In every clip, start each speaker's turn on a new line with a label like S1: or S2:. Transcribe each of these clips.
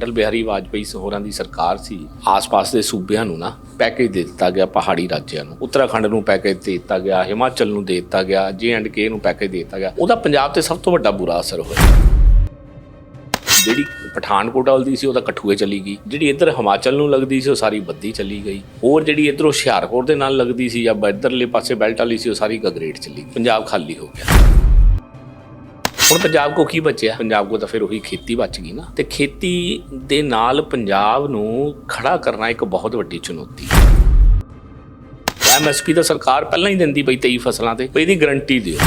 S1: ਅਟਲ ਬਿਹਾਰੀ ਵਾਜਪੇਈ ਹੋਰਾਂ ਦੀ ਸਰਕਾਰ ਸੀ, ਆਸ-ਪਾਸ ਦੇ ਸੂਬਿਆਂ ਨੂੰ ਨਾ ਪੈਕੇਜ ਦੇ ਦਿੱਤਾ ਗਿਆ ਪਹਾੜੀ ਰਾਜਿਆਂ ਨੂੰ। ਉੱਤਰਾਖੰਡ ਨੂੰ ਪੈਕੇਜ ਦੇ ਦਿੱਤਾ ਗਿਆ, ਹਿਮਾਚਲ ਨੂੰ ਦੇ ਦਿੱਤਾ ਗਿਆ ਜੇ ਐਂਡ ਕੇ ਨੂੰ ਪੈਕੇਜ ਦੇ ਦਿੱਤਾ ਗਿਆ। ਉਹਦਾ ਪੰਜਾਬ ਤੇ ਸਭ ਤੋਂ ਵੱਡਾ ਬੁਰਾ ਅਸਰ ਹੋਇਆ। ਜਿਹੜੀ ਪਠਾਨਕੋਟ ਵਾਲੀ ਸੀ, ਉਹ ਤਾਂ ਕਠੂਏ ਚਲੀ ਗਈ। ਜਿਹੜੀ ਇੱਧਰ ਹਿਮਾਚਲ ਨੂੰ ਲੱਗਦੀ ਸੀ, ਉਹ ਸਾਰੀ ਬੱਦੀ ਚਲੀ ਗਈ। ਹੋਰ ਜਿਹੜੀ ਇੱਧਰ ਹੁਸ਼ਿਆਰਪੁਰ ਦੇ ਨਾਲ ਲੱਗਦੀ ਸੀ ਜਾਂ ਇੱਧਰਲੇ ਪਾਸੇ ਬੈਲਟ ਵਾਲੀ ਸੀ, ਉਹ ਸਾਰੀ ਗਗਰੇਟ ਚਲੀ ਗਈ। ਪੰਜਾਬ ਖਾਲੀ ਹੋ ਗਿਆ। ਹੁਣ ਪੰਜਾਬ ਕੋ ਕੀ ਬਚਿਆ? ਪੰਜਾਬ ਕੋ ਤਾਂ ਫਿਰ ਉਹੀ ਖੇਤੀ ਬਚ ਗਈ ਨਾ। ਤੇ ਖੇਤੀ ਦੇ ਨਾਲ ਪੰਜਾਬ ਨੂੰ ਖੜਾ ਕਰਨਾ ਇੱਕ ਬਹੁਤ ਵੱਡੀ ਚੁਣੌਤੀ। ਹੈ ਐਮਐਸਪੀ ਤਾਂ ਸਰਕਾਰ ਪਹਿਲਾਂ ਹੀ ਦਿੰਦੀ ਪਈ 23 ਫਸਲਾਂ ਤੇ ਵੀ ਇਹਦੀ ਗਰੰਟੀ ਦਿਓ।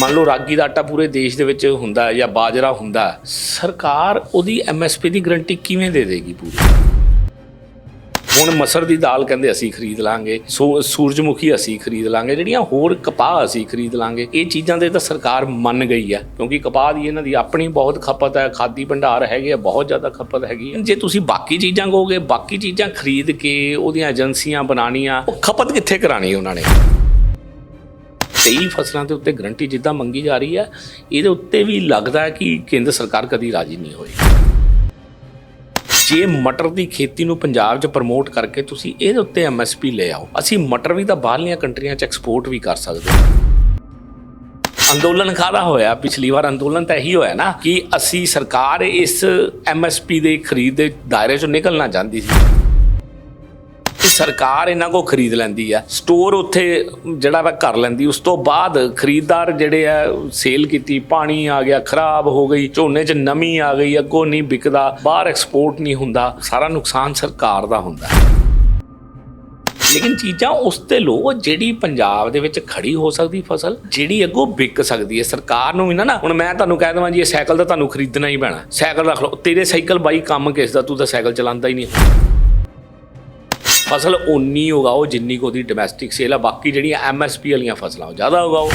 S1: ਮੰਨ ਲਓ ਰਾਗੀ ਦਾ ਆਟਾ ਪੂਰੇ ਦੇਸ਼ ਦੇ ਵਿੱਚ ਹੁੰਦਾ ਜਾਂ ਬਾਜਰਾ ਹੁੰਦਾ, ਸਰਕਾਰ ਉਹਦੀ ਐਮਐਸਪੀ ਦੀ ਗਰੰਟੀ ਕਿਵੇਂ ਦੇ ਦੇਗੀ ਪੂਰੀ? ਹੁਣ ਮਸਰ ਦੀ ਦਾਲ ਕਹਿੰਦੇ ਅਸੀਂ ਖਰੀਦ ਲਾਂਗੇ, ਸੋ, ਸੂਰਜਮੁਖੀ ਅਸੀਂ ਖਰੀਦ ਲਾਂਗੇ, ਜਿਹੜੀਆਂ ਹੋਰ ਕਪਾਹ ਅਸੀਂ ਖਰੀਦ ਲਾਂਗੇ, ਇਹ ਚੀਜ਼ਾਂ ਦੇ ਤਾਂ ਸਰਕਾਰ ਮੰਨ ਗਈ ਹੈ ਕਿਉਂਕਿ ਕਪਾਹ ਦੀ ਇਹਨਾਂ ਦੀ ਆਪਣੀ ਬਹੁਤ ਖਪਤ ਹੈ ਖਾਦੀ ਭੰਡਾਰ ਹੈਗੇ ਆ, ਬਹੁਤ ਜ਼ਿਆਦਾ ਖਪਤ ਹੈਗੀ ਜੇ ਤੁਸੀਂ ਬਾਕੀ ਚੀਜ਼ਾਂ ਕਹੋਗੇ, ਬਾਕੀ ਚੀਜ਼ਾਂ ਖਰੀਦ ਕੇ ਉਹਦੀਆਂ ਏਜੰਸੀਆਂ ਬਣਾਉਣੀਆਂ, ਉਹ ਖਪਤ ਕਿੱਥੇ ਕਰਾਣੀ ਉਹਨਾਂ ਨੇ? ਕਈ ਫਸਲਾਂ ਦੇ ਉੱਤੇ ਗਰੰਟੀ ਜਿੱਦਾਂ ਮੰਗੀ ਜਾ ਰਹੀ ਹੈ ਇਹਦੇ ਉੱਤੇ ਵੀ ਲੱਗਦਾ ਕਿ ਕੇਂਦਰ ਸਰਕਾਰ ਕਦੀ ਰਾਜੀ ਨਹੀਂ ਹੋਈ ਜੇ ਮਟਰ ਦੀ ਖੇਤੀ ਨੂੰ ਪੰਜਾਬ 'ਚ ਪ੍ਰਮੋਟ ਕਰਕੇ ਤੁਸੀਂ ਇਹਦੇ ਉੱਤੇ ਐਮਐਸਪੀ ਲੈ ਆਓ, ਅਸੀਂ ਮਟਰ ਵੀ ਤਾਂ ਬਾਹਰਲੀਆਂ ਕੰਟਰੀਆਂ 'ਚ ਐਕਸਪੋਰਟ ਵੀ ਕਰ ਸਕਦੇ ਹਾਂ। ਅੰਦੋਲਨ ਕਾਹਦਾ ਹੋਇਆ? ਪਿਛਲੀ ਵਾਰ ਅੰਦੋਲਨ ਤਾਂ ਇਹੀ ਹੋਇਆ ਨਾ ਕਿ ਅਸੀਂ ਸਰਕਾਰ ਇਸ ਐਮਐਸਪੀ ਦੇ ਖਰੀਦ ਦੇ ਦਾਇਰੇ 'ਚੋਂ ਨਿਕਲਣਾ ਚਾਹੁੰਦੀ ਸੀ। ਸਰਕਾਰ ਇਹਨਾਂ ਕੋ ਖਰੀਦ ਲੈਂਦੀ ਆ। ਸਟੋਰ ਉੱਥੇ ਜਿਹੜਾ ਵਾ ਕਰ ਲੈਂਦੀ, ਉਸ ਤੋਂ ਬਾਅਦ ਖਰੀਦਦਾਰ ਜਿਹੜੇ ਆ ਸੇਲ ਕੀਤੀ, ਪਾਣੀ ਆ ਗਿਆ, ਖਰਾਬ ਹੋ ਗਈ, ਝੋਨੇ 'ਚ ਨਮੀ ਆ ਗਈ, ਅੱਗੋਂ ਨਹੀਂ ਵਿਕਦਾ, ਬਾਹਰ ਐਕਸਪੋਰਟ ਨਹੀਂ ਹੁੰਦਾ, ਸਾਰਾ ਨੁਕਸਾਨ ਸਰਕਾਰ ਦਾ ਹੁੰਦਾ। ਲੇਕਿਨ ਚੀਜ਼ਾਂ ਉਸ ਤੇ ਲੋ ਜਿਹੜੀ ਪੰਜਾਬ ਦੇ ਵਿੱਚ ਖੜੀ ਹੋ ਸਕਦੀ ਫਸਲ, ਜਿਹੜੀ ਅੱਗੋਂ ਵਿਕ ਸਕਦੀ ਹੈ। ਸਰਕਾਰ ਨੂੰ ਵੀ ਨਾ ਨਾ, ਹੁਣ ਮੈਂ ਤੁਹਾਨੂੰ ਕਹਿ ਦਵਾਂ ਜੀ, ਇਹ ਸਾਈਕਲ ਤਾਂ ਤੁਹਾਨੂੰ ਖਰੀਦਣਾ ਹੀ ਪੈਣਾ। ਸਾਈਕਲ ਰੱਖ ਲਓ, ਤੇਰੇ ਸਾਈਕਲ ਬਾਈ ਕੰਮ ਕਿਸ ਦਾ, ਤੂੰ ਤਾਂ ਸਾਈਕਲ ਚਲਾਉਂਦਾ ਹੀ ਨਹੀਂ। ਫਸਲ ਓਨੀ ਉਗਾਓ ਜਿੰਨੀ ਕੋ ਉਹਦੀ ਡੋਮੈਸਟਿਕ ਸੇਲ ਆ, ਬਾਕੀ ਜਿਹੜੀਆਂ ਐਮਐਸਪੀ ਵਾਲੀਆਂ ਫਸਲਾਂ, ਉਹ ਜ਼ਿਆਦਾ ਉਗਾਓ।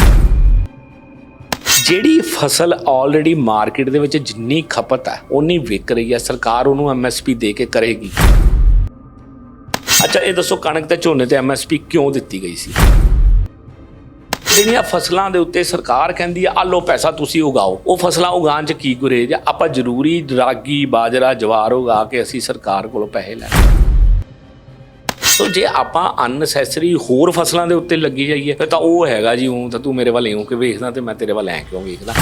S1: ਜਿਹੜੀ ਫਸਲ ਆਲਰੇਡੀ ਮਾਰਕੀਟ ਦੇ ਵਿੱਚ ਜਿੰਨੀ ਖਪਤ ਹੈ, ਓਨੀ ਵਿਕ ਰਹੀ ਹੈ, ਸਰਕਾਰ ਉਹਨੂੰ ਐਮਐਸਪੀ ਦੇ ਕੇ ਕਰੇਗੀ। ਅੱਛਾ, ਇਹ ਦੱਸੋ ਕਣਕ ਤੇ ਝੋਨੇ ਤੇ ਐਮਐਸਪੀ ਕਿਉਂ ਦਿੱਤੀ ਗਈ ਸੀ? ਜਿਹੜੀਆਂ ਫਸਲਾਂ ਦੇ ਉੱਤੇ ਸਰਕਾਰ ਕਹਿੰਦੀ ਆ ਆ ਲੋ ਪੈਸਾ ਤੁਸੀਂ ਉਗਾਓ, ਉਹ ਫਸਲਾਂ ਉਗਾਉਣ ਚ ਕੀ ਗੁਰੇਜ ਆਪਾਂ ਜ਼ਰੂਰੀ ਰਾਗੀ, ਬਾਜਰਾ, ਜਵਾਰ ਉਗਾ ਕੇ ਅਸੀਂ ਸਰਕਾਰ ਕੋਲੋਂ ਪੈਸੇ ਲੈ ਸੋ ਜੇ ਆਪਾਂ ਅਨਨੈਸੈਸਰੀ ਹੋਰ ਫਸਲਾਂ ਦੇ ਉੱਤੇ ਲੱਗੀ ਜਾਈਏ, ਫਿਰ ਤਾਂ ਉਹ ਹੈਗਾ ਜੀ ਉਹ ਤਾਂ ਤੂੰ ਮੇਰੇ ਵੱਲ ਇਉਂ ਕਿ ਵੇਖਦਾ ਤੇ ਮੈਂ ਤੇਰੇ ਵੱਲ ਐ ਕਿਉਂ ਵੇਖਦਾ?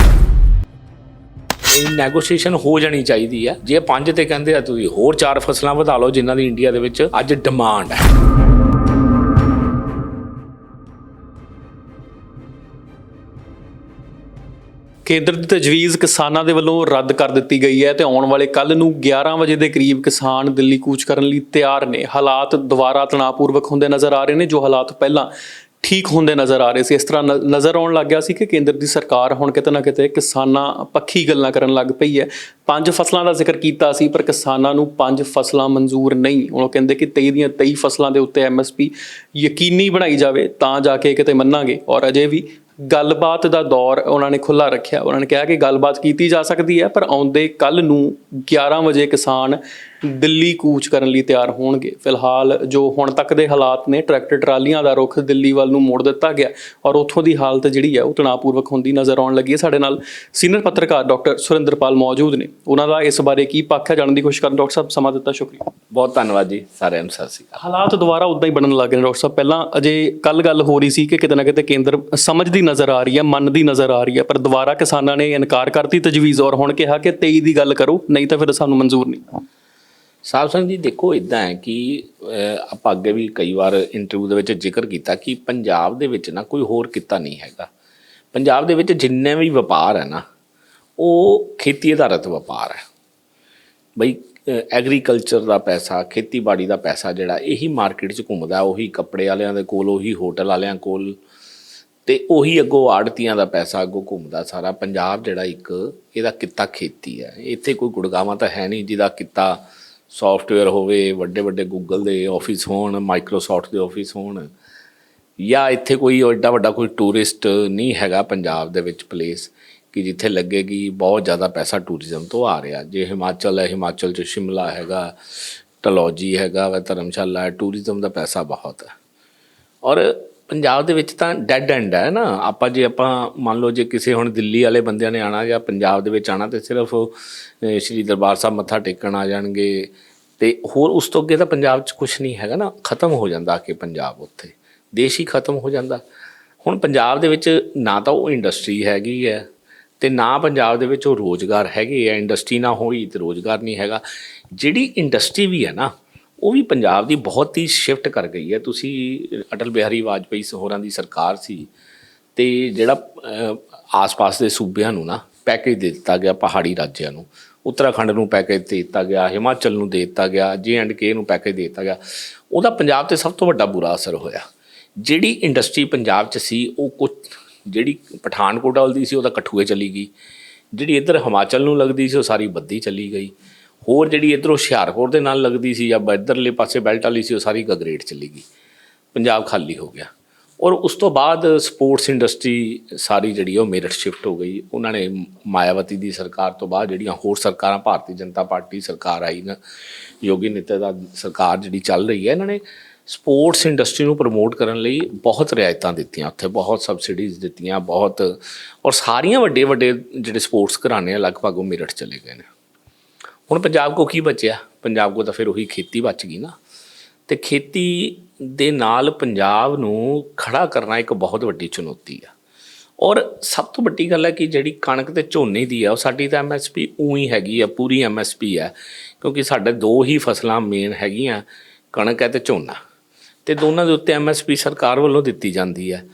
S1: ਨੈਗੋਸ਼ੀਏਸ਼ਨ ਹੋ ਜਾਣੀ ਚਾਹੀਦੀ ਆ। ਜੇ ਪੰਜ ਤੇ ਕਹਿੰਦੇ ਆ ਤੁਸੀਂ ਹੋਰ ਚਾਰ ਫਸਲਾਂ ਵਧਾ ਲਓ ਜਿਨ੍ਹਾਂ ਦੀ ਇੰਡੀਆ ਦੇ ਵਿੱਚ ਅੱਜ ਡਿਮਾਂਡ ਹੈ।
S2: ਕੇਂਦਰ ਦੀ ਤਜਵੀਜ਼ ਕਿਸਾਨਾਂ ਦੇ ਵੱਲੋਂ ਰੱਦ ਕਰ ਦਿੱਤੀ ਗਈ ਹੈ ਤੇ ਆਉਣ ਵਾਲੇ ਕੱਲ ਨੂੰ 11 ਵਜੇ ਦੇ ਕਰੀਬ ਕਿਸਾਨ ਦਿੱਲੀ ਕੂਚ ਕਰਨ ਲਈ ਤਿਆਰ ਨੇ। ਹਾਲਾਤ ਦੁਬਾਰਾ ਤਣਾਅਪੂਰਵਕ ਹੁੰਦੇ ਨਜ਼ਰ ਆ ਰਹੇ ਨੇ, ਜੋ ਹਾਲਾਤ ਪਹਿਲਾਂ ਠੀਕ ਹੁੰਦੇ ਨਜ਼ਰ ਆ ਰਹੇ ਸੀ। ਇਸ ਤਰ੍ਹਾਂ ਨ- ਨਜ਼ਰ ਆਉਣ ਲੱਗ ਗਿਆ ਸੀ ਕਿ ਕੇਂਦਰ ਦੀ ਸਰਕਾਰ ਹੁਣ ਕਿਤੇ ਨਾ ਕਿਤੇ ਕਿਸਾਨਾਂ ਪੱਖੀ ਗੱਲਾਂ ਕਰਨ ਲੱਗ ਪਈ ਹੈ। ਪੰਜ ਫਸਲਾਂ ਦਾ ਜ਼ਿਕਰ ਕੀਤਾ ਸੀ, ਪਰ ਕਿਸਾਨਾਂ ਨੂੰ ਪੰਜ ਫਸਲਾਂ ਮਨਜ਼ੂਰ ਨਹੀਂ। ਉਹ ਕਹਿੰਦੇ ਕਿ 23 ਦੀਆਂ 23 ਫਸਲਾਂ ਦੇ ਉੱਤੇ ਐਮਐਸਪੀ ਯਕੀਨੀ ਬਣਾਈ ਜਾਵੇ, ਤਾਂ ਜਾ ਕੇ ਕਿਤੇ ਮੰਨਾਂਗੇ। ਔਰ ਅਜੇ ਵੀ ਗੱਲਬਾਤ ਦਾ ਦੌਰ ਉਹਨਾਂ ਨੇ ਖੁੱਲਾ ਰੱਖਿਆ। ਉਹਨਾਂ ਨੇ ਕਿਹਾ ਕਿ ਗੱਲਬਾਤ ਕੀਤੀ ਜਾ ਸਕਦੀ ਹੈ, ਪਰ ਆਉਂਦੇ ਕੱਲ ਨੂੰ 11 ਵਜੇ ਕਿਸਾਨ ਦਿੱਲੀ ਕੂਚ ਕਰਨ ਲਈ ਤਿਆਰ ਹੋਣਗੇ। ਫਿਲਹਾਲ ਜੋ ਹੁਣ ਤੱਕ ਦੇ ਹਾਲਾਤ ਨੇ ਟਰੈਕਟਰ ਟਰਾਲੀਆਂ ਦਾ ਰੁਖ ਦਿੱਲੀ ਵੱਲ ਨੂੰ ਮੋੜ ਦਿੱਤਾ ਗਿਆ ਔਰ ਉੱਥੋਂ ਦੀ ਹਾਲਤ ਜਿਹੜੀ ਹੈ ਉਹ ਤਣਾਅਪੂਰਵਕ ਹੁੰਦੀ ਨਜ਼ਰ ਆਉਣ ਲੱਗੀ ਹੈ। ਸਾਡੇ ਨਾਲ ਸੀਨੀਅਰ ਪੱਤਰਕਾਰ ਡਾਕਟਰ ਸੁਰਿੰਦਰਪਾਲ ਮੌਜੂਦ ਨੇ। ਉਹਨਾਂ ਦਾ ਇਸ ਬਾਰੇ ਕੀ ਪੱਖ ਹੈ ਜਾਣਨ ਦੀ ਕੋਸ਼ਿਸ਼ ਕਰਨ ਡਾਕਟਰ ਸਾਹਿਬ ਸਮਾਂ ਦਿੱਤਾ ਸ਼ੁਕਰੀਆ।
S1: ਬਹੁਤ ਧੰਨਵਾਦ ਜੀ ਸਾਰਿਆਂ ਨੂੰ ਸਤਿ ਸ਼੍ਰੀ ਅਕਾਲ।
S2: ਹਾਲਾਤ ਦੁਬਾਰਾ ਉਦਾਂ ਹੀ ਬਣਨ ਲੱਗ ਗਏ ਨੇ ਡਾਕਟਰ ਸਾਹਿਬ। ਪਹਿਲਾਂ ਅਜੇ ਕੱਲ ਗੱਲ ਹੋ ਰਹੀ ਸੀ ਕਿ ਕਿਤੇ ਨਾ ਕਿਤੇ ਕੇਂਦਰ ਸਮਝਦੀ ਨਜ਼ਰ ਆ ਰਹੀ ਹੈ ਮੰਨਦੀ ਨਜ਼ਰ ਆ ਰਹੀ ਹੈ ਪਰ ਦੁਬਾਰਾ ਕਿਸਾਨਾਂ ਨੇ ਇਨਕਾਰ ਕਰਤੀ ਤਜਵੀਜ਼ ਔਰ ਹੁਣ ਕਿਹਾ ਕਿ 23 ਦੀ ਗੱਲ ਕਰੋ ਨਹੀਂ ਤਾਂ ਫਿਰ ਸਾਨੂੰ ਮਨਜ਼ੂਰ ਨਹੀਂ।
S1: ਸਾਹਿਬ ਸਿੰਘ ਜੀ, ਦੇਖੋ ਇਦਾਂ ਹੈ ਕਿ ਆਪਾਂ ਅੱਗੇ ਵੀ ਕਈ ਵਾਰ ਇੰਟਰਵਿਊ ਦੇ ਵਿੱਚ ਜ਼ਿਕਰ ਕੀਤਾ ਕਿ ਪੰਜਾਬ ਦੇ ਵਿੱਚ ਨਾ ਕੋਈ ਹੋਰ ਕਿੱਤਾ ਨਹੀਂ ਹੈਗਾ। ਪੰਜਾਬ ਦੇ ਵਿੱਚ ਜਿੰਨੇ ਵੀ ਵਪਾਰ ਹੈ ਨਾ, ਉਹ ਖੇਤੀ ਆਧਾਰਿਤ ਵਪਾਰ ਹੈ। ਬਈ ਐਗਰੀਕਲਚਰ ਦਾ ਪੈਸਾ, ਖੇਤੀਬਾੜੀ ਦਾ ਪੈਸਾ ਜਿਹੜਾ, ਇਹੀ ਮਾਰਕੀਟ 'ਚ ਘੁੰਮਦਾ, ਉਹੀ ਕੱਪੜੇ ਵਾਲਿਆਂ ਦੇ ਕੋਲ, ਉਹੀ ਹੋਟਲ ਵਾਲਿਆਂ ਕੋਲ, ਤੇ ਉਹੀ ਅੱਗੋਂ ਆੜਤੀਆਂ ਦਾ ਪੈਸਾ ਅੱਗੋਂ ਘੁੰਮਦਾ ਸਾਰਾ। ਪੰਜਾਬ ਜਿਹੜਾ ਇੱਕ, ਇਹਦਾ ਕਿੱਤਾ ਖੇਤੀ ਹੈ। ਇੱਥੇ ਕੋਈ ਗੁੜਗਾਵਾਂ ਤਾਂ ਹੈ ਨਹੀਂ ਜਿਹਦਾ ਕਿੱਤਾ ਸੌਫਟਵੇਅਰ ਹੋਵੇ, ਵੱਡੇ ਵੱਡੇ ਗੂਗਲ ਦੇ ਆਫਿਸ ਹੋਣ ਮਾਈਕਰੋਸਾਫਟ ਦੇ ਆਫਿਸ ਹੋਣ, ਜਾਂ ਇੱਥੇ ਕੋਈ ਐਡਾ ਵੱਡਾ ਕੋਈ ਟੂਰਿਸਟ ਨਹੀਂ ਹੈਗਾ ਪੰਜਾਬ ਦੇ ਵਿੱਚ ਪਲੇਸ ਕਿ ਜਿੱਥੇ ਲੱਗੇ ਕਿ ਬਹੁਤ ਜ਼ਿਆਦਾ ਪੈਸਾ ਟੂਰਿਜ਼ਮ ਤੋਂ ਆ ਰਿਹਾ। ਜੇ ਹਿਮਾਚਲ ਹੈ, ਹਿਮਾਚਲ 'ਚ ਸ਼ਿਮਲਾ ਹੈਗਾ ਟਲੌਜੀ ਹੈਗਾ, ਵਾ ਧਰਮਸ਼ਾਲਾ ਹੈ ਟੂਰਿਜ਼ਮ ਦਾ ਪੈਸਾ ਬਹੁਤ ਹੈ। ਔਰ ਪੰਜਾਬ ਦੇ ਵਿੱਚ ਤਾਂ ਡੈੱਡ ਐਂਡ ਹੈ ਨਾ। ਆਪਾਂ ਜੇ ਆਪਾਂ ਮੰਨ ਲਓ ਜੇ ਕਿਸੇ ਹੁਣ ਦਿੱਲੀ ਵਾਲੇ ਬੰਦਿਆਂ ਨੇ ਆਣਾ ਜਾਂ ਪੰਜਾਬ ਦੇ ਵਿੱਚ ਆਣਾ ਤੇ ਸਿਰਫ ਸ਼੍ਰੀ ਦਰਬਾਰ ਸਾਹਿਬ ਮੱਥਾ ਟੇਕਣ ਆ ਜਾਣਗੇ। ਤੇ ਹੋਰ ਉਸ ਤੋਂ ਅੱਗੇ ਤਾਂ ਪੰਜਾਬ 'ਚ ਕੁਝ ਨਹੀਂ ਹੈਗਾ ਨਾ। ਖਤਮ ਹੋ ਜਾਂਦਾ ਕਿ ਪੰਜਾਬ ਉੱਥੇ। ਦੇਸ਼ ਹੀ ਖਤਮ ਹੋ ਜਾਂਦਾ। ਹੁਣ ਪੰਜਾਬ ਦੇ ਵਿੱਚ ਨਾ ਤਾਂ ਉਹ ਇੰਡਸਟਰੀ ਹੈਗੀ ਹੈ ਤੇ ਨਾ ਪੰਜਾਬ ਦੇ ਵਿੱਚ ਉਹ ਰੋਜ਼ਗਾਰ ਹੈਗੇ ਆ। ਇੰਡਸਟਰੀ ਨਾ ਹੋਈ ਤੇ ਰੋਜ਼ਗਾਰ ਨਹੀਂ ਹੈਗਾ। ਜਿਹੜੀ ਇੰਡਸਟਰੀ ਵੀ ਹੈ ਨਾ ਉਹ ਵੀ ਪੰਜਾਬ ਦੀ ਬਹੁਤ ਹੀ ਸ਼ਿਫਟ ਕਰ ਗਈ ਹੈ। ਤੁਸੀਂ, ਅਟਲ ਬਿਹਾਰੀ ਵਾਜਪੇਈ ਸਹੋਰਾਂ ਦੀ ਸਰਕਾਰ ਸੀ ਤੇ ਜਿਹੜਾ ਆਸ-ਪਾਸ ਦੇ ਸੂਬਿਆਂ ਨੂੰ ਨਾ ਪੈਕੇਜ ਦੇ ਦਿੱਤਾ ਗਿਆ ਪਹਾੜੀ ਰਾਜਿਆਂ ਨੂੰ। ਉੱਤਰਾਖੰਡ ਨੂੰ ਪੈਕੇਜ ਦੇ ਦਿੱਤਾ ਗਿਆ, ਹਿਮਾਚਲ ਨੂੰ ਦੇ ਦਿੱਤਾ ਗਿਆ ਜੇ ਐਂਡ ਕੇ ਨੂੰ ਪੈਕੇਜ ਦੇ ਦਿੱਤਾ ਗਿਆ। ਉਹਦਾ ਪੰਜਾਬ ਤੇ ਸਭ ਤੋਂ ਵੱਡਾ ਬੁਰਾ ਅਸਰ ਹੋਇਆ। ਜਿਹੜੀ ਇੰਡਸਟਰੀ ਪੰਜਾਬ 'ਚ ਸੀ, ਉਹ ਕੁਝ ਜਿਹੜੀ ਪਠਾਨਕੋਟ ਵਾਲੀ ਸੀ, ਉਹ ਤਾਂ ਕਠੂਏ ਚਲੀ ਗਈ। ਜਿਹੜੀ ਇੱਧਰ ਹਿਮਾਚਲ ਨੂੰ ਲੱਗਦੀ ਸੀ, ਉਹ ਸਾਰੀ ਬੱਦੀ ਚਲੀ ਗਈ। ਹੋਰ ਜਿਹੜੀ ਇੱਧਰੋਂ ਹੁਸ਼ਿਆਰਪੁਰ ਦੇ ਨਾਲ ਲੱਗਦੀ ਸੀ ਜਾਂ ਇੱਧਰਲੇ ਪਾਸੇ ਬੈਲਟ ਵਾਲੀ ਸੀ, ਉਹ ਸਾਰੀ ਗਗਰੇਟ ਚਲੀ ਗਈ। ਪੰਜਾਬ ਖਾਲੀ ਹੋ ਗਿਆ। ਔਰ ਉਸ ਤੋਂ ਬਾਅਦ ਸਪੋਰਟਸ ਇੰਡਸਟਰੀ ਸਾਰੀ ਜਿਹੜੀ ਆ, ਉਹ ਮੇਰਠ ਸ਼ਿਫਟ ਹੋ ਗਈ। ਉਹਨਾਂ ਨੇ ਮਾਇਆਵਤੀ ਦੀ ਸਰਕਾਰ ਤੋਂ ਬਾਅਦ ਜਿਹੜੀਆਂ ਹੋਰ ਸਰਕਾਰਾਂ, ਭਾਰਤੀ ਜਨਤਾ ਪਾਰਟੀ ਸਰਕਾਰ ਆਈ ਨਾ, ਯੋਗੀ ਨਿੱਤਿਆ ਦਾ ਸਰਕਾਰ ਜਿਹੜੀ ਚੱਲ ਰਹੀ ਹੈ, ਇਹਨਾਂ ਨੇ ਸਪੋਰਟਸ ਇੰਡਸਟਰੀ ਨੂੰ ਪ੍ਰਮੋਟ ਕਰਨ ਲਈ ਬਹੁਤ ਰਿਆਇਤਾਂ ਦਿੱਤੀਆਂ। ਉੱਥੇ ਬਹੁਤ ਸਬਸਿਡੀਜ਼ ਦਿੱਤੀਆਂ, ਬਹੁਤ, ਔਰ ਸਾਰੀਆਂ ਵੱਡੇ ਵੱਡੇ ਜਿਹੜੇ ਸਪੋਰਟਸ ਘਰਾਣੇ ਆ, ਲਗਭਗ ਉਹ ਮੇਰਠ ਚਲੇ ਗਏ ਨੇ। ਹੁਣ ਪੰਜਾਬ ਕੋ ਕੀ ਬਚਿਆ? ਪੰਜਾਬ ਕੋ ਤਾਂ ਫਿਰ ਉਹੀ ਖੇਤੀ ਬਚ ਗਈ ਨਾ। ਤੇ ਖੇਤੀ ਦੇ ਨਾਲ ਪੰਜਾਬ ਨੂੰ ਖੜਾ ਕਰਨਾ ਇੱਕ ਬਹੁਤ ਵੱਡੀ ਚੁਣੌਤੀ ਆ। ਔਰ ਸਭ ਤੋਂ ਵੱਡੀ ਗੱਲ ਹੈ ਕਿ ਜਿਹੜੀ ਕਣਕ ਤੇ ਝੋਨੇ ਦੀ ਆ, ਉਹ ਸਾਡੀ ਤਾਂ ਐਮਐਸਪੀ ਉਹੀ ਹੈਗੀ ਆ, ਪੂਰੀ ਐਮਐਸਪੀ ਆ। ਕਿਉਂਕਿ ਸਾਡੇ ਦੋ ਹੀ ਫਸਲਾਂ ਮੇਨ ਹੈਗੀਆਂ, ਕਣਕ ਹੈ ਤੇ ਝੋਨਾ। ਤੇ ਦੋਨਾਂ ਦੇ ਉੱਤੇ ਐਮਐਸਪੀ ਸਰਕਾਰ ਵੱਲੋਂ ਦਿੱਤੀ ਜਾਂਦੀ ਹੈ